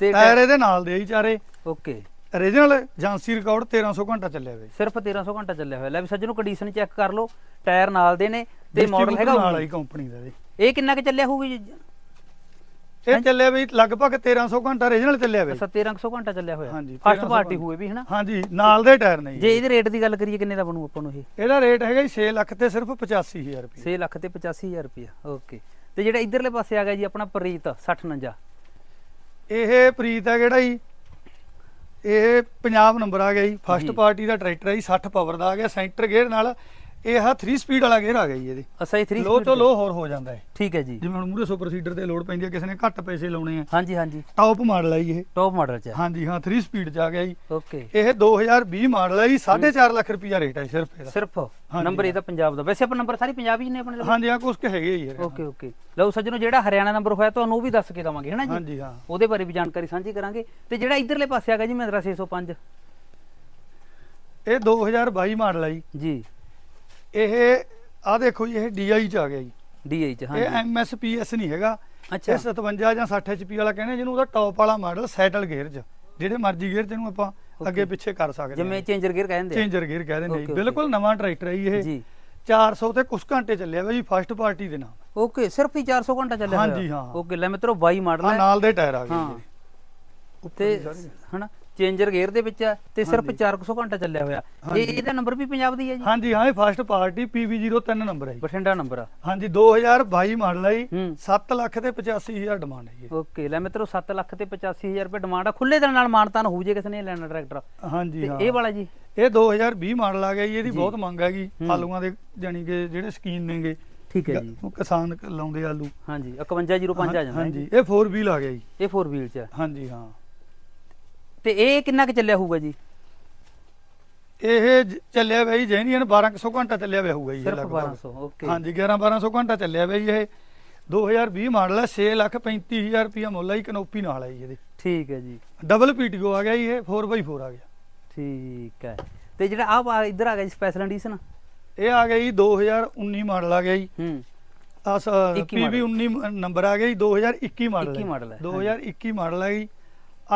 ਤੇ ਟਾਇਰ ਇਹਦੇ ਨਾਲ ਦੇ ਜੀ ਚਾਰੇ। ਓਕੇ। ਓਰੀਜਨਲ ਏਜੰਸੀ ਰਿਕਾਰਡ 1300 ਘੰਟਾ ਚੱਲਿਆ ਹੋਇਆ ਸਿਰਫ 1300 ਘੰਟਾ ਚੱਲਿਆ ਹੋਇਆ। ਲੈ ਵੀ ਸੱਜਣੋ ਕੰਡੀਸ਼ਨ ਚੈੱਕ ਕਰ ਲਓ। ਟਾਇਰ ਨਾਲ ਦੇ ਨੇ ਤੇ ਮਾਡਲ ਹੈਗਾ ਨਾਲ ਕੰਪਨੀ ਦਾ ਇਹ ਕਿੰਨਾ ਕੁ ਚੱਲਿਆ ਹੋਊਗਾ ਜੀ? ਇਹ ਚੱਲਿਆ ਵੀ ਲਗਭਗ 1300 ਘੰਟਾ ਓਰੀਜਨਲ ਚੱਲਿਆ ਹੋਇਆ ਜੀ। 1700 ਘੰਟਾ ਚੱਲਿਆ ਹੋਇਆ। ਹਾਂਜੀ, ਫਸਟ 1300 ਪਾਰਟੀ। ਹੋਏ ਵੀ ਹਨਾ? ਹਾਂਜੀ ਨਾਲ ਦੇ ਟਾਇਰ ਨੇ ਜੇ। ਇਹਦੇ ਰੇਟ ਦੀ ਗੱਲ ਕਰੀਏ ਕਿੰਨੇ ਦਾ ਬਣੂ ਆਪਾਂ ਨੂੰ ਇਹ? ਇਹਦਾ ਰੇਟ ਹੈਗਾ ਜੀ 6 ਲੱਖ ਤੇ ਸਿਰਫ 85000 ਰੁਪਏ। 6 ਲੱਖ ਤੇ 85000 ਰੁਪਇਆ ਓਕੇ ਤੇ ਜਿਹੜਾ ਇਧਰਲੇ ਪਾਸੇ ਆ ਗਿਆ ਜੀ ਆਪਣਾ ਪ੍ਰੀਤ 6049 ਇਹ ਪ੍ਰੀਤ ਹੈ ਕਿਹੜਾ ਜੀ ਇਹ ਪੰਜਾਬ ਨੰਬਰ ਆ ਗਿਆ ਜੀ। ਫਸਟ। ਪਾਰਟੀ ਦਾ ਟਰੈਕਟਰ ਹੈ ਜੀ 60 ਪਾਵਰ ਦਾ ਆ ਗਿਆ ਸੈਂਟਰ ਗੇਅਰ ਨਾਲ ਇਹ ਆ 3 ਸਪੀਡ ਵਾਲਾ ਗੇਅਰ ਆ ਗਿਆ ਜੀ ਇਹਦੇ। ਅਸਾ ਇਹ 3 ਲੋ ਤੋਂ ਲੋ ਹੋਰ ਹੋ ਜਾਂਦਾ ਹੈ ਠੀਕ ਹੈ ਜੀ। ਜਿਵੇਂ ਹੁਣ ਮੂਰੇ ਸੁਪਰ ਸੀਡਰ ਤੇ ਲੋਡ ਪੈਂਦੀ ਹੈ ਕਿਸੇ ਨੇ ਘੱਟ ਪੈਸੇ ਲਾਉਣੇ ਆ। ਹਾਂਜੀ ਹਾਂਜੀ। ਟੌਪ ਮਾਡਲ ਹੈ ਜੀ ਇਹ। ਟੌਪ ਮਾਡਲ ਚ ਹਾਂਜੀ ਹਾਂ 3 ਸਪੀਡ ਚ ਆ ਗਿਆ ਜੀ। ਓਕੇ ਇਹ 2020 ਮਾਡਲ ਹੈ ਜੀ 4.5 ਲੱਖ ਰੁਪਿਆ ਰੇਟ ਹੈ ਸਿਰਫ ਇਹਦਾ। ਸਿਰਫ? ਨੰਬਰ ਇਹਦਾ ਪੰਜਾਬ ਦਾ। ਵੈਸੇ ਆਪਾਂ ਨੰਬਰ ਸਾਰੇ ਪੰਜਾਬੀ ਨੇ ਆਪਣੇ ਹਾਂਜੀ ਹਾਂ ਕੁਛ ਕੁ ਹੈਗੇ ਯਾਰ ਓਕੇ ਓਕੇ ਲਓ ਸੱਜਣੋ ਜਿਹੜਾ ਹਰਿਆਣਾ ਨੰਬਰ ਹੋਇਆ ਤੁਹਾਨੂੰ ਉਹ ਵੀ ਦੱਸ ਕੇ ਦਵਾਂਗੇ ਹਨਾ ਜੀ? ਹਾਂਜੀ ਹਾਂ। ਉਹਦੇ ਬਾਰੇ ਵੀ ਜਾਣਕਾਰੀ ਸਾਂਝੀ ਕਰਾਂਗੇ। ਤੇ ਜਿਹੜਾ ਇਧਰਲੇ ਪਾਸੇ ਆ ਗਿਆ ਜੀ ਮਹਿੰਦਰਾ 605 ਇਹ 2022 ਮਾਡਲ ਹੈ ਜੀ। ਜੀ। ਇਹ ਆ ਦੇਖੋ ਜੀ ਇਹ DI ਚ ਆ ਗਿਆ ਜੀ। ਡੀਆਈ ਚ ਇਹ ਹਾਂਜੀ MSPS ਨਹੀਂ ਹੈਗਾ। ਅੱਛਾ। ਇਹ 57 ਜਾਂ 60 HP ਵਾਲਾ ਕਹਿੰਦੇ ਜਿਹਨੂੰ ਉਹਦਾ ਟੌਪ ਵਾਲਾ ਮਾਡਲ ਸੈਟਲ ਗੇਅਰ ਚ। ਜਿਹੜੇ ਮਰਜ਼ੀ ਗੇਅਰ ਚ ਇਹਨੂੰ ਆਪਾਂ ਅੱਗੇ ਪਿੱਛੇ ਕਰ ਸਕਦੇ ਜਿਵੇਂ ਚੇਂਜਰ ਗੇਅਰ ਕਹਿੰਦੇ ਚੇਂਜਰ ਗੇਅਰ ਕਹਿ ਦਿੰਦੇ Okay, ਜੀ। Okay. ਬਿਲਕੁਲ ਨਵਾਂ ਟਰੈਕਟਰ ਹੈ ਇਹ। ਜੀ। 400 ਤੇ ਕੁਝ ਘੰਟੇ ਚੱਲਿਆ ਵਾ ਜੀ ਫਸਟ ਪਾਰਟੀ ਦੇ ਨਾਮ ਓਕੇ ਸਿਰਫ ਹੀ 400 ਘੰਟਾ ਚੱਲਿਆ ਹਾਂਜੀ, ਹਾਂ। ਓਕੇ ਲੈ ਮਿੱਤਰੋ 22 ਮਾਡਲ ਹੈ। ਨਾਲ ਦੇ ਟਾਇਰ ਆ ਗਏ ਹਾਂ। ਜੀ। ਉੱਪਰ ਤੇ ਦੀ ਸਾਰੀ। ਹਨਾ ਚੇਂਜਰ ਗੇਅਰ ਦੇ ਵਿੱਚ ਹੈ ਤੇ ਸਿਰਫ 400 ਘੰਟਾ ਚੱਲਿਆ ਹੋਇਆ। ਇਹ। ਇਹਦਾ ਨੰਬਰ ਵੀ ਪੰਜਾਬ ਦੀ ਹੈ ਜੀ? ਹਾਂਜੀ ਹਾਂ ਇਹ ਫਸਟ ਪਾਰਟੀ PV03 ਨੰਬਰ ਹੈ ਜੀ। ਬਠਿੰਡਾ ਨੰਬਰ ਆ। ਹਾਂਜੀ 2022 ਮਾਡਲ ਹੈ ਜੀ ਹੂੰ। 7 ਲੱਖ ਤੇ 85000 ਡਿਮਾਂਡ ਹੈ ਜੀ ਓਕੇ ਲੈ ਮਿੱਤਰੋ 7 ਲੱਖ ਤੇ 85000 ਰੁਪਏ ਡਿਮਾਂਡ ਆ। ਖੁੱਲੇ ਦਿਨ ਨਾਲ ਮਾਨਤਾਨ ਹੋ ਜੇ ਕਿਸੇ ਨੇ ਲੈਣਾ ਟਰੈਕਟਰ ਹਾਂਜੀ ਤੇ ਹਾਂ। ਇਹ ਵਾਲਾ ਜੀ? ਇਹ 2020 ਮਾਡਲ ਆ ਗਿਆ ਜੀ ਇਹਦੀ। ਬਹੁਤ ਮੰਗ ਹੈਗੀ। ਆਲੂਆਂ ਦੇ ਜਾਨੀ ਕਿ ਜਿਹੜੇ ਸਕੀਨ ਨੇਗੇ। ਠੀਕ ਹੈ ਜੀ। ਉਹ ਕਿਸਾਨ ਲਾਉਂਦੇ ਆਲੂ। ਹਾਂਜੀ 5105 ਆ ਜਾਂਦਾ ਹਾਂਜੀ ਇਹ 4 ਵੀਲ ਆ ਗਿਆ ਜੀ। ਇਹ 4 ਵੀਲ ਚ ਹਾਂਜੀ ਹਾਂ। ਤੇ ਇਹ ਕਿੰਨਾ ਕੁ ਚੱਲਿਆ ਹੋਊਗਾ ਜੀ? ਇਹ ਜ- ਚੱਲਿਆ ਬਈ ਜੈਨੀਅਨ 1200 ਘੰਟਾ ਚੱਲਿਆ ਹੋਇਆ ਹੋਊਗਾ ਜੀ ਇਹ ਸਿਰਫ ਲਗਭਗ। 1200 ਓਕੇ। ਹਾਂਜੀ 11 1200 ਘੰਟਾ ਚੱਲਿਆ ਬਈ ਇਹ। 2020 ਮਾਡਲ ਹੈ 6 ਲੱਖ 35000 ਰੁਪਿਆ ਮੁੱਲ ਹੈ ਜੀ ਕਨੋਪੀ ਨਾਲ ਹੈ ਜੀ ਇਹਦੇ। ਠੀਕ ਹੈ ਜੀ। ਡਬਲ ਪੀਟੀਓ ਆ ਗਿਆ ਜੀ ਇਹ 4x4 ਆ ਗਿਆ। ਠੀਕ ਹੈ। ਤੇ ਜਿਹੜਾ ਆ ਇੱਧਰ ਆ ਗਿਆ ਜੀ ਸਪੈਸ਼ਲ ਐਡੀਸ਼ਨ ਇਹ ਆ ਗਿਆ ਜੀ 2019 ਮਾਡਲ ਆ ਗਿਆ ਜੀ। ਹੂੰ। ਆਸ 21 ਪੀਵੀ 19 ਨੰਬਰ ਆ ਗਿਆ ਜੀ 2021 ਮਾਡਲ 21 ਮਾਡਲ ਹੈ, 2021 ਮਾਡਲ ਹੈ ਜੀ।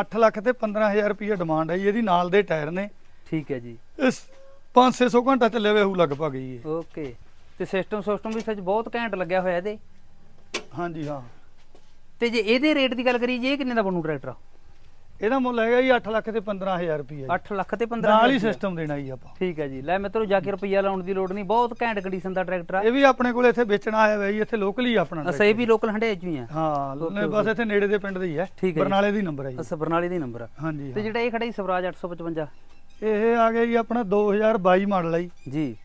8 ਲੱਖ ਤੇ 15000 ਰੁਪਏ ਡਿਮਾਂਡ ਹੈ ਜੀ ਇਹਦੀ ਨਾਲ ਦੇ ਟਾਇਰ ਨੇ। ਠੀਕ ਹੈ ਜੀ। ਇਸ 500 ਘੰਟਾ ਚੱਲਿਆ ਹੋਇਆ ਹੋਊ ਲਗਭਗ ਜੀ ਇਹ। ਓਕੇ। ਤੇ ਸਿਸਟਮ ਸਿਸਟਮ ਵੀ ਸੱਚ ਬਹੁਤ ਘੈਂਟ ਲੱਗਿਆ ਹੋਇਆ ਇਹਦੇ। ਹਾਂਜੀ ਹਾਂ। ਤੇ ਜੇ ਇਹਦੇ ਰੇਟ ਦੀ ਗੱਲ ਕਰੀਏ ਜੇ ਇਹ ਕਿੰਨੇ ਦਾ ਬਣੂ ਟਰੈਕਟਰ? ਇਹਦਾ ਮੁੱਲ ਹੈਗਾ ਜੀ 8 ਲੱਖ ਤੇ 15000 ਰੁਪਏ 8 ਲੱਖ ਤੇ 15 ਨਾਲ ਹੀ ਸਿਸਟਮ ਦੇਣਾ ਜੀ ਆਪਾਂ। ਠੀਕ ਹੈ ਜੀ। ਲੈ ਮਿੱਤਰੋ ਜਾ ਕੇ ਰੁਪਈਆ ਲਾਉਣ ਦੀ ਲੋੜ ਨਹੀਂ। ਬਹੁਤ ਘੈਂਟ ਕੰਡੀਸ਼ਨ ਦਾ ਟਰੈਕਟਰ ਆ। ਇਹ ਵੀ ਆਪਣੇ ਕੋਲ ਇੱਥੇ ਵੇਚਣਾ ਆਇਆ ਹੋਇਆ ਜੀ ਇੱਥੇ ਲੋਕਲ ਹੀ ਆਪਣਾ ਅਸਾ ਇਹ ਵੀ ਲੋਕਲ ਹੰਡੇ ਚ ਹੀ ਆ। ਹਾਂ ਨੇ ਬਸ ਇੱਥੇ ਨੇੜੇ ਦੇ ਪਿੰਡ ਦੇ ਹੀ ਹੈ। ਬਰਨਾਲੇ ਦੀ ਨੰਬਰ ਹੈ ਜੀ। ਅਸਾ ਬਰਨਾਲੇ ਦਾ ਨੰਬਰ ਆ। ਹਾਂਜੀ ਤੇ। ਜਿਹੜਾ ਇਹ ਖੜਾ ਜੀ ਸਵਰਾਜ 855 ਇਹ ਆ ਗਿਆ ਜੀ ਆਪਣਾ 2022 ਮਾਡਲ ਹੈ ਜੀ। ਜੀ।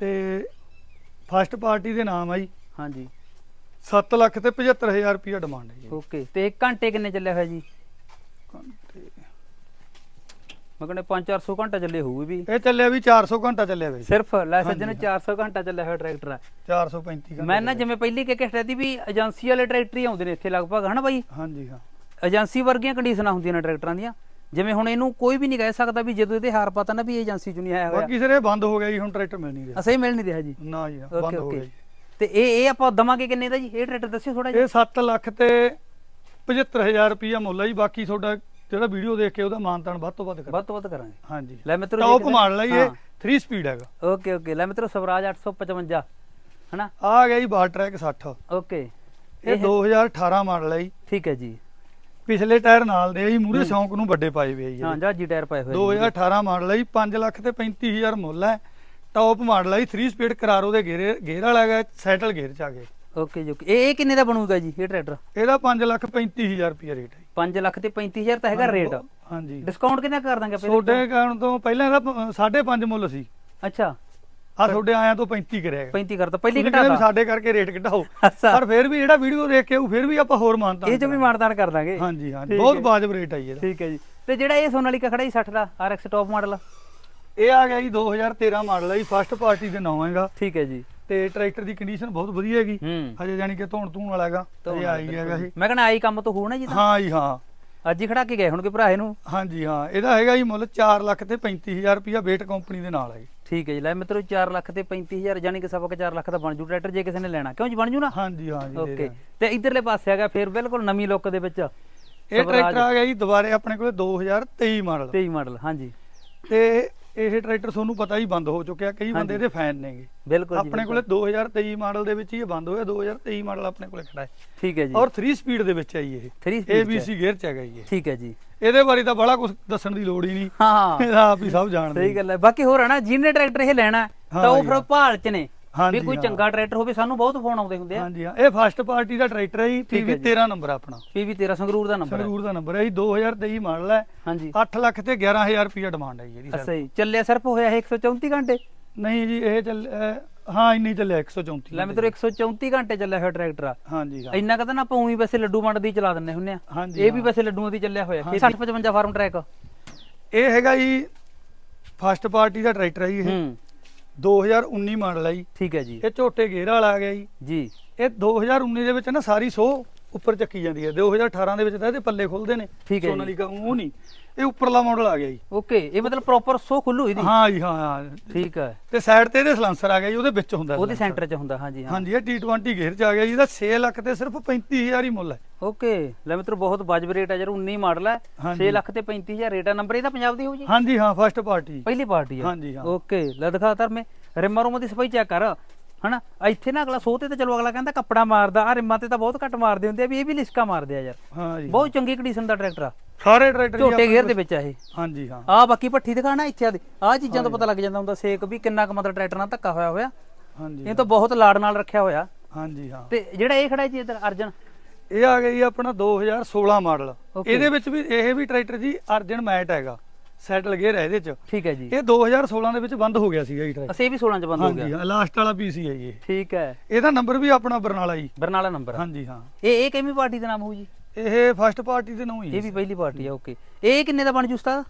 ਤੇ ਫਸਟ ਪਾਰਟੀ ਦੇ ਨਾਮ ਆ ਜੀ। ਹਾਂਜੀ। 7 ਲੱਖ ਤੇ 75000 ਰੁਪਇਆ ਡਿਮਾਂਡ ਹੈ ਜੀ। ਓਕੇ ਤੇ ਘੰਟੇ ਕਿੰਨੇ ਚੱਲਿਆ ਹੋਇਆ ਜੀ? ਮੈਂ ਕਹਿੰਦਾ 5-400 ਘੰਟਾ ਚੱਲੇ ਹੋਊ ਵੀ। ਇਹ ਚੱਲਿਆ ਵੀ 400 ਘੰਟਾ ਚੱਲਿਆ ਵੇ ਸਿਰਫ ਲੈ ਸੱਜਣ 400 ਘੰਟਾ ਚੱਲਿਆ ਹੋਇਆ ਟਰੈਕਟਰ ਆ 435 ਘੰਟਾ ਮੈਂ ਨਾ। ਜਿਵੇਂ ਪਹਿਲੀ ਕਿ ਕਹਿ ਸੀ ਵੀ ਏਜੰਸੀ ਵਾਲੇ ਟਰੈਕਟਰ ਹੀ ਆਉਂਦੇ ਨੇ ਇੱਥੇ ਲਗਭਗ ਹਨਾ ਬਾਈ? ਹਾਂਜੀ ਹਾਂ। ਏਜੰਸੀ ਵਰਗੀਆਂ ਕੰਡੀਸ਼ਨਾਂ ਹੁੰਦੀਆਂ ਨੇ ਟਰੈਕਟਰਾਂ ਦੀਆਂ। ਜਿਵੇਂ ਹੁਣ ਇਹਨੂੰ ਕੋਈ ਵੀ ਨਹੀਂ ਕਹਿ ਸਕਦਾ ਵੀ ਜਦੋਂ ਇਹਦੇ ਹਾਰ ਪਤਾ ਨਾ ਵੀ ਏਜੰਸੀ ਚੋਂ ਨਹੀਂ ਆਇਆ ਹੋਇਆ। ਬਾਕੀ ਸਿਰੇ ਬੰਦ ਹੋ ਗਿਆ ਜੀ ਹੁਣ ਟਰੈਕਟਰ ਮਿਲ ਨਹੀਂ ਰਿਹਾ। ਅਸਹੀ ਮਿਲ ਨਹੀਂ ਰਿਹਾ ਜੀ? ਨਾ ਜੀ ਬੰਦ ਹੋ ਗਿਆ ਜੀ। ਤੇ ਇਹ ਇਹ ਆਪਾਂ ਦਵਾਂਗੇ ਕਿੰਨੇ ਦਾ ਜੀ? ਇਹ ਟਰੈਕਟਰ ਦੱਸਿਓ ਥੋੜਾ ਜਿਹਾ। ਇਹ 7 ਲੱਖ ਤੇ 75000 ਰੁਪਇਆ ਮੁੱਲ ਹੈ ਜੀ ਬਾਕੀ ਤੁਹਾਡਾ ਜਿਹੜਾ ਵੀਡੀਓ ਦੇਖ ਕੇ ਉਹਦਾ ਮਾਨਤਾਨ ਵੱਧ ਤੋਂ ਵੱਧ ਕਰ ਵੱਧ ਤੋਂ ਵੱਧ ਕਰਾਂਗੇ। ਹਾਂਜੀ। ਲੈ ਮਿੱਤਰੋ ਟੌਪ ਮਾਡਲ ਹੈ। ਇਹ 3 ਸਪੀਡ ਹੈਗਾ। ਓਕੇ ਓਕੇ ਲੈ ਮਿੱਤਰੋ ਸਵਰਾਜ 855 ਹਨਾ? ਆ ਗਿਆ ਜੀ ਬਾਰ ਟਰੈਕ 60 ਓਕੇ ਇਹ 2018 ਮਾਡਲ ਹੈ ਜੀ। ਠੀਕ ਹੈ ਜੀ। ਪਿਛਲੇ ਟਾਇਰ ਨਾਲ ਦੇ ਜੀ ਮੂਰੇ ਸ਼ੌਂਕ ਨੂੰ ਵੱਡੇ ਪਾਏ ਆ ਜੀ। ਹਾਂ। ਜਹਾਜੀ ਟਾਇਰ ਪਾਏ ਹੋਏ ਨੇ। 2018 ਮਾਡਲ ਹੈ ਜੀ 5 ਲੱਖ ਤੇ 35000 ਮੁੱਲ ਹੈ। ਟੌਪ ਮਾਡਲ ਹੈ ਜੀ 3 ਸਪੀਡ ਕਰਾਰੋ ਦੇ ਗੇਰੇ ਗੇਅਰ ਵਾਲਾ ਹੈਗਾ ਸੈਟਲ ਗੇਅਰ ਚ ਆ ਗਏ ਓਕੇ ਜੀ ਓਕੇ ਇਹ ਕਿੰਨੇ ਦਾ ਬਣੂਗਾ ਜੀ ਇਹ ਟਰੈਕਟਰ ਇਹਦਾ 5 ਲੱਖ 35000 ਰੁਪਇਆ ਰੇਟ ਹੈ 5 ਲੱਖ ਤੇ 35000 ਤਾਂ ਹੈਗਾ ਰੇਟ ਹਾਂਜੀ। ਡਿਸਕਾਊਂਟ ਕਿੰਨਾ ਕਰ ਦਾਂਗੇ ਪਹਿਲੇ ਤੁਹਾਡੇ ਕਾਰਨ ਤੋਂ ਪਹਿਲਾਂ ਇਹਦਾ 5.5 ਮੁੱਲ ਸੀ। ਅੱਛਾ। ਆ ਤੁਹਾਡੇ ਆਇਆਂ ਤੋਂ 35 ਕਰਿਆ ਹੈਗਾ। 35 ਕਰਤਾ ਪਹਿਲੀ ਘਟਾਤਾ ਸਾਡੇ ਕਰਕੇ ਰੇਟ ਘਟਾਓ। ਪਰ ਫਿਰ ਵੀ ਜਿਹੜਾ ਵੀਡੀਓ ਦੇਖ ਕੇ ਉਹ ਫਿਰ ਵੀ ਆਪਾਂ ਹੋਰ ਮਾਨਤਾ ਇਹ ਚ ਵੀ ਮਾਨਦਾਨ ਕਰ ਦਾਂਗੇ। ਹਾਂਜੀ ਹਾਂਜੀ। ਬਹੁਤ। ਵਾਜਬ ਰੇਟ ਜੀ ਇਹਦਾ। ਠੀਕ ਹੈ ਜੀ। ਤੇ ਜਿਹੜਾ ਇਹ ਸੋਨਾਲੀਕਾ ਖੜਾ ਜੀ 60 ਦਾ RX ਟੌਪ ਮਾਡਲ ਇਹ ਆ ਗਿਆ ਜੀ 2013 ਮਾਡਲ ਹੈ ਜੀ ਫਸਟ ਪਾਰਟੀ ਦੇ ਨਾਮ ਹੈਗਾ। ਠੀਕ ਹੈ ਜੀ। ਤੇ ਟਰੈਕਟਰ ਦੀ ਕੰਡੀਸ਼ਨ ਬਹੁਤ ਵਧੀਆ ਹੈਗੀ। ਹੂੰ। ਹਜੇ ਜਾਨੀ ਕਿ ਧੋਣ ਧੂਣ ਵਾਲਾ ਹੈਗਾ ਇਹ ਆਈ ਹੈਗਾ ਇਹ। ਮੈਂ ਕਹਿੰਦਾ ਆਈ ਕੰਮ ਤੋਂ ਹੋਣਾ ਜੀ ਤਾਂ। ਹਾਂ ਜੀ ਹਾਂ। ਅੱਜ ਹੀ ਖੜਾ ਕੇ ਗਏ ਹੋਣਗੇ ਭਰਾ ਇਹਨੂੰ। ਹਾਂਜੀ ਹਾਂ। ਇਹਦਾ ਹੈਗਾ ਜੀ ਮੁੱਲ 4 ਲੱਖ ਤੇ 35000 ਰੁਪਇਆ ਵੇਟ ਕੰਪਨੀ ਦੇ ਨਾਲ ਹੈ ਠੀਕ ਹੈ ਜੀ ਲੈ ਮਿੱਤਰੋ 4 ਲੱਖ ਤੇ 35000 ਜਾਨੀ ਕਿ ਸਵਾ ਕੁ 4 ਲੱਖ ਦਾ ਬਣ ਜੂ ਟਰੈਕਟਰ ਜੇ ਕਿਸੇ ਨੇ ਲੈਣਾ। ਕਿਉਂ ਜੀ ਬਣ ਜੂ ਨਾ? ਹਾਂਜੀ ਹਾਂ ਜੀ ਦੇ ਓਕੇ। ਤੇ ਇਧਰਲੇ ਪਾਸੇ ਹੈਗਾ ਫੇਰ ਬਿਲਕੁਲ ਨਵੀਂ ਲੁੱਕ ਦੇ ਵਿੱਚ। ਇਹ ਟਰੈਕਟਰ ਆ ਗਿਆ ਜੀ ਦੁਬਾਰੇ ਆਪਣੇ ਕੋਲੇ 2023 ਮਾਡਲ 23 ਮਾਡਲ ਹਾਂਜੀ। ਤੇ ਇਹ ਟਰੈਕਟਰ ਤੁਹਾਨੂੰ ਪਤਾ ਹੀ ਬੰਦ ਹੋ ਚੁੱਕਿਆ ਕਈ ਬੰਦੇ ਇਹਦੇ ਫੈਨ ਨੇਗੇ। ਬਿਲਕੁਲ ਜੀ ਆਪਣੇ ਕੋਲੇ 2023 ਮਾਡਲ ਦੇ ਵਿੱਚ ਹੀ ਇਹ ਬੰਦ ਹੋਇਆ 2023 ਮਾਡਲ ਆਪਣੇ ਕੋਲੇ ਖੜਾ ਹੈ। ਠੀਕ ਹੈ ਜੀ। ਔਰ 3 ਸਪੀਡ ਦੇ ਵਿੱਚ ਹੈ ਇਹ। 3 ਸਪੀਡ ABC ਗੇਅਰ ਚ ਹੈਗਾ ਇਹ। ਠੀਕ ਹੈ ਜੀ। ਇਹਦੇ ਬਾਰੇ ਤਾਂ ਬੜਾ ਕੁਝ ਦੱਸਣ ਦੀ ਲੋੜ ਹੀ ਨਹੀਂ। ਹਾਂ। ਇਹਦਾ ਆਪ ਹੀ ਸਭ ਜਾਣਦੇ ਸਹੀ ਗੱਲ ਹੈ। ਬਾਕੀ ਹੋਰ ਹੈ ਨਾ ਜਿਹਨੇ ਟਰੈਕਟਰ ਇਹ ਲੈਣਾ ਤਾਂ ਉਹ ਫਿਰ। ਭਾਲ ਚ ਨੇ। ਵੀ ਹਾਂਜੀ, ਕੋਈ ਹਾਂ। ਚੰਗਾ ਟਰੈਕਟਰ ਹੋਵੇ ਸਾਨੂੰ ਬਹੁਤ ਫੋਨ ਆਉਂਦੇ ਹੁੰਦੇ ਆ। ਹਾਂਜੀ ਹਾਂ। ਇਹ ਫਸਟ ਪਾਰਟੀ ਦਾ ਟਰੈਕਟਰ ਹੈ ਜੀ ਠੀਕ ਹੈ PV ਜੀ। 13 ਨੰਬਰ ਆਪਣਾ। ਪੀਵੀ 13 ਸੰਗਰੂਰ ਦਾ ਨੰਬਰ ਹੈ। ਸੰਗਰੂਰ ਦਾ ਨੰਬਰ ਹੈ ਜੀ 2023 ਮਾਡਲ ਹੈ। ਹਾਂਜੀ। 8 ਲੱਖ ਤੇ 11000 ਰੁਪਇਆ ਡਿਮਾਂਡ ਹੈ ਜੀ ਇਹਦੀ ਅੱਛਾ ਸਰ ਜੀ। ਚੱਲਿਆ ਸਿਰਫ ਹੋਇਆ ਇਹ 134 ਘੰਟੇ? ਨਹੀਂ ਜੀ ਇਹ ਚੱਲ ਅਹ, ਹਾਂ ਇੰਨੀ ਚੱਲਿਆ 134 ਲੈ ਮਿੱਤਰੋ 134 ਘੰਟੇ ਚੱਲਿਆ ਹੋਇਆ ਟਰੈਕਟਰ ਆ। ਹਾਂਜੀ ਹਾਂ। ਇੰਨਾ ਕਦਾ ਨਾ ਆਪਾਂ ਉਹੀ ਵੈਸੇ ਲੱਡੂ ਮੰਡ ਦੀ ਚਲਾ ਦਿੰਨੇ ਹੁੰਨੇ ਆ। ਹਾਂਜੀ, ਇਹ ਵੀ ਹਾਂ। ਵੈਸੇ ਲੱਡੂਆਂ ਦੀ ਚੱਲਿਆ ਹੋਇਆ। ਹਾਂ। 60 55 ਫਾਰਮ ਟਰੈਕ ਇਹ ਹੈਗਾ ਜੀ ਫਸਟ ਪਾਰਟੀ ਦਾ ਟਰੈਕਟਰ ਹੈ ਜੀ ਇਹ। ਹੂੰ। 2019 ਮਾਡਲ ਹੈ ਜੀ। ਠੀਕ ਹੈ ਜੀ। ਇਹ ਝੋਟੇ ਗੇਅਰ ਵਾਲਾ ਆ ਗਿਆ ਜੀ। ਜੀ। ਇਹ 2019 ਦੇ ਵਿੱਚ ਨਾ ਸਾਰੀ ਸੋ ਉੱਪਰ ਚੱਕੀ ਜਾਂਦੀ ਹੈ। 2018 ਦੇ ਵਿੱਚ ਤਾਂ ਇਹਦੇ ਪੱਲੇ ਖੁੱਲਦੇ ਨੇ। ਠੀਕ ਹੈ ਜੀ। ਸੋਨਾਲੀਕਾ ਉਹ ਨਹੀਂ। ਇਹ ਉੱਪਰਲਾ ਮਾਡਲ ਆ ਗਿਆ ਜੀ। ਓਕੇ ਇਹ ਮਤਲਬ ਪ੍ਰੋਪਰ ਸੋ ਖੁੱਲੂ ਇਹਦੀ? ਹਾਂ ਜੀ ਹਾਂ ਹਾਂ। ਠੀਕ ਹੈ। ਤੇ ਸਾਈਡ ਤੇ ਇਹਦੇ ਸਲੈਂਸਰ ਆ ਗਿਆ ਜੀ ਉਹਦੇ ਵਿੱਚ ਹੁੰਦਾ ਉਹਦੇ। ਸੈਂਟਰ 'ਚ ਹੁੰਦਾ ਹਾਂਜੀ ਹਾਂ। ਹਾਂਜੀ ਇਹ T20 ਗੇਅਰ ਚ ਆ ਗਿਆ ਜੀ ਇਹਦਾ 6 ਲੱਖ ਤੇ ਸਿਰਫ 35000 ਹੀ ਮੁੱਲ ਹੈ। ਓਕੇ ਲੈ ਮਿੱਤਰੋ ਬਹੁਤ ਵਾਜਬ ਰੇਟ ਹੈ ਜਰ 19 ਮਾਡਲ ਹੈ। ਹਾਂਜੀ। 6 ਲੱਖ ਤੇ 35000 ਰੇਟ ਹੈ ਨੰਬਰ ਇਹਦਾ ਪੰਜਾਬ ਦੀ ਹੋਊ ਜੀ? ਹਾਂਜੀ ਹਾਂ ਫਸਟ ਪਾਰਟੀ ਪਹਿਲੀ ਪਾਰਟੀ ਹੈ ਹਾਂਜੀ, ਹਾਂ। ਓਕੇ ਲੈ ਦਿਖਾ ਤਰ ਮੈਂ। ਰਿਮਾਂ ਰੋਮਾਂ ਦੀ ਸਫ਼ਾਈ ਚੈੱਕ ਕਰ। ਹਨਾ? ਇੱਥੇ ਨਾ ਅਗਲਾ ਸੋਹ ਤੇ ਤਾਂ ਚਲੋ ਅਗਲਾ ਕਹਿੰਦਾ ਕੱਪੜਾ ਮਾਰਦਾ ਆ ਰਿਮਾਂ ਤੇ ਤਾਂ ਬਹੁਤ ਘੱਟ ਮਾਰਦੇ ਹੁੰਦੇ ਆ ਵੀ ਇਹ ਵੀ ਲਿਸਕਾ ਮਾਰਦੇ ਆ ਯਾਰ। ਹਾਂ ਜੀ ਬਹੁਤ ਚੰਗੀ ਕੰਡੀਸ਼ਨ ਦਾ ਟਰੈਕਟਰ ਆ। ਸਾਰੇ ਟਰੈਕਟਰ ਝੋਟੇ ਗੇਅਰ ਦੇ ਵਿੱਚ ਆ ਇਹ। ਹਾਂਜੀ ਹਾਂ। ਆ ਬਾਕੀ ਪੱਠੀ ਦਿਖਾਣਾ ਇੱਥੇ ਆ ਦੇ। ਆ ਚੀਜ਼ਾਂ ਤੋਂ ਪਤਾ ਲੱਗ ਜਾਂਦਾ ਹੁੰਦਾ ਸੇਕ ਵੀ ਕਿੰਨਾ ਕੁ ਮਤਲਬ ਟਰੈਕਟਰ ਨਾਲ ਧੱਕਾ ਹੋਇਆ ਹੋਇਆ। ਹਾਂਜੀ ਇਹ ਤਾਂ ਬਹੁਤ ਲਾੜ ਨਾਲ ਰੱਖਿਆ ਹੋਇਆ। ਹਾਂਜੀ ਹਾਂ। ਤੇ ਜਿਹੜਾ ਇਹ ਖੜਾ ਜੀ ਇਧਰ ਅਰਜਨ? ਇਹ ਆ ਗਿਆ ਜੀ ਆਪਣਾ 2016 ਮਾਡਲ. ਇਹਦੇ ਵਿੱਚ ਵੀ ਇਹ ਵੀ ਟਰੈਕਟਰ ਜੀ ਅਰਜਨ ਮੈਟ ਹੈਗਾ। ਸੈਟਲ ਗੇਅਰ ਹੈ ਇਹਦੇ ਚ। ਠੀਕ ਹੈ ਜੀ। ਇਹ 2016 ਦੇ ਵਿੱਚ ਬੰਦ ਹੋ ਗਿਆ ਸੀਗਾ ਜੀ ਟਰੈਕਟਰ ਅਸੀਂ ਵੀ 16 ਚ ਬੰਦ ਹੋ ਹਾਂਜੀ ਗਿਆ ਹਾਂ ਲਾਸਟ ਵਾਲਾ ਪੀਸੀ ਹੈ ਜੀ ਇਹ। ਠੀਕ ਹੈ। ਇਹਦਾ ਨੰਬਰ ਵੀ ਆਪਣਾ ਬਰਨਾਲਾ ਜੀ। ਬਰਨਾਲਾ ਨੰਬਰ ਹਾਂਜੀ ਹਾਂ। ਇਹ ਇਹ ਕਿੰਨੀ ਪਾਰਟੀ ਦਾ ਨਾਮ ਹੋਊ ਜੀ? ਇਹ ਫਸਟ ਪਾਰਟੀ ਦੇ ਨਾਂ ਹੀ ਇਹ ਹੈ ਵੀ ਪਹਿਲੀ ਪਾਰਟੀ ਆ ਓਕੇ ਇਹ ਕਿੰਨੇ ਦਾ ਬਣ ਜੂ ਉਸਤਾਦ?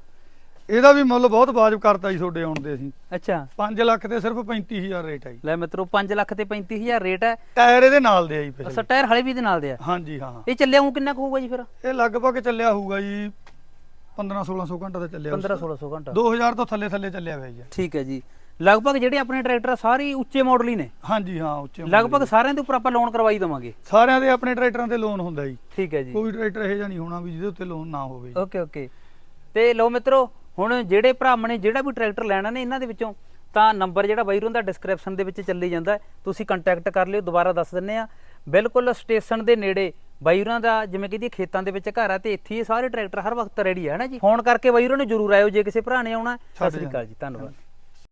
ਇਹਦਾ ਵੀ ਮੁੱਲ ਬਹੁਤ ਵਾਜਬ ਕਰਤਾ ਜੀ ਤੁਹਾਡੇ ਆਉਣ ਦੇ ਅਸੀਂ। ਅੱਛਾ। 5 ਲੱਖ ਤੇ ਸਿਰਫ 35000 ਰੇਟ ਹੈ ਜੀ। ਲੈ ਮਿੱਤਰੋ 5 ਲੱਖ ਤੇ 35000 ਰੇਟ ਹੈ ਟਾਇਰ ਇਹਦੇ ਨਾਲ ਦੇ ਆ ਜੀ ਪਿਛਲੇ। ਟਾਇਰ ਹਲੇ ਵੀ ਦੇ ਨਾਲ ਦੇ ਆ। ਹਾਂਜੀ ਹਾਂ। ਇਹ ਚੱਲਿਆ ਉਹ ਕਿੰਨਾ ਕੁ ਹੋਊਗਾ ਜੀ ਫਿਰ? ਇਹ ਲਗਭਗ ਚੱਲਿਆ ਹੋਊਗਾ ਜੀ 15 1600 ਘੰਟਾ ਤਾਂ ਚੱਲਿਆ 15 1600 ਘੰਟਾ। 2000 ਤੋਂ ਥੱਲੇ ਥੱਲੇ ਚੱਲਿਆ ਹੋਇਆ ਜੀ। ਠੀਕ ਹੈ ਜੀ। ਲਗਭਗ ਜਿਹੜੇ ਆਪਣੇ ਟਰੈਕਟਰ ਸਾਰੇ ਉੱਚੇ ਮਾਡਲ ਹੀ ਨੇ? ਹਾਂਜੀ ਹਾਂ ਉੱਚੇ ਲਗਭਗ ਸਾਰਿਆਂ ਦੇ ਉੱਪਰ ਆਪਾਂ ਲੋਨ ਕਰਵਾਈ ਦਵਾਂਗੇ? ਸਾਰਿਆਂ ਦੇ ਆਪਣੇ ਟਰੈਕਟਰਾਂ ਤੇ ਲੋਨ ਹੁੰਦਾ ਜੀ। ਠੀਕ ਹੈ ਜੀ। ਕੋਈ ਟਰੈਕਟਰ ਇਹੋ ਨਹੀਂ ਹੋਣਾ ਵੀ ਜਿਹਦੇ ਉੱਤੇ ਲੋਨ ਨਾ ਹੋਵੇ। ਜੀ। ਓਕੇ ਓਕੇ ਤੇ ਲਓ ਮਿੱਤਰੋ ਹੁਣ ਜਿਹੜੇ ਭਰਾਵਾਂ ਨੇ ਜਿਹੜਾ ਵੀ ਟਰੈਕਟਰ ਲੈਣਾ ਨੇ ਇਹਨਾਂ ਦੇ ਵਿੱਚੋਂ ਤਾਂ ਨੰਬਰ ਜਿਹੜਾ ਬਾਈ ਦਾ ਡਿਸਕ੍ਰਿਪਸ਼ਨ ਦੇ ਵਿੱਚ ਚੱਲੀ ਜਾਂਦਾ। ਤੁਸੀਂ ਕੰਟੈਕਟ ਕਰ ਲਿਓ ਦੁਬਾਰਾ ਦੱਸ ਦਿੰਨੇ ਆ ਬਿਲਕੁਲ ਸਟੇਸ਼ਨ ਦੇ ਨੇੜੇ ਬਾਈ ਹੋਰਾਂ ਦਾ ਜਿਵੇਂ ਕਿ ਦੀ ਖੇਤਾਂ ਦੇ ਵਿੱਚ ਘਰ ਆ ਤੇ ਇੱਥੇ ਹੀ ਸਾਰੇ ਟਰੈਕਟਰ ਹਰ ਵਕਤ ਰੈਡੀ ਹੈ ਨਾ ਜੀ? ਫੋਨ ਕਰਕੇ ਬਾਈ ਹੋਰਾਂ ਨੂੰ ਜਰੂਰ ਆਇਓ ਜੇ ਕਿਸੇ ਭਰਾ ਨੇ ਆਉਣਾ। ਸਤਿ ਸ੍ਰੀ ਅਕਾਲ ਜੀ ਧੰਨਵਾਦ।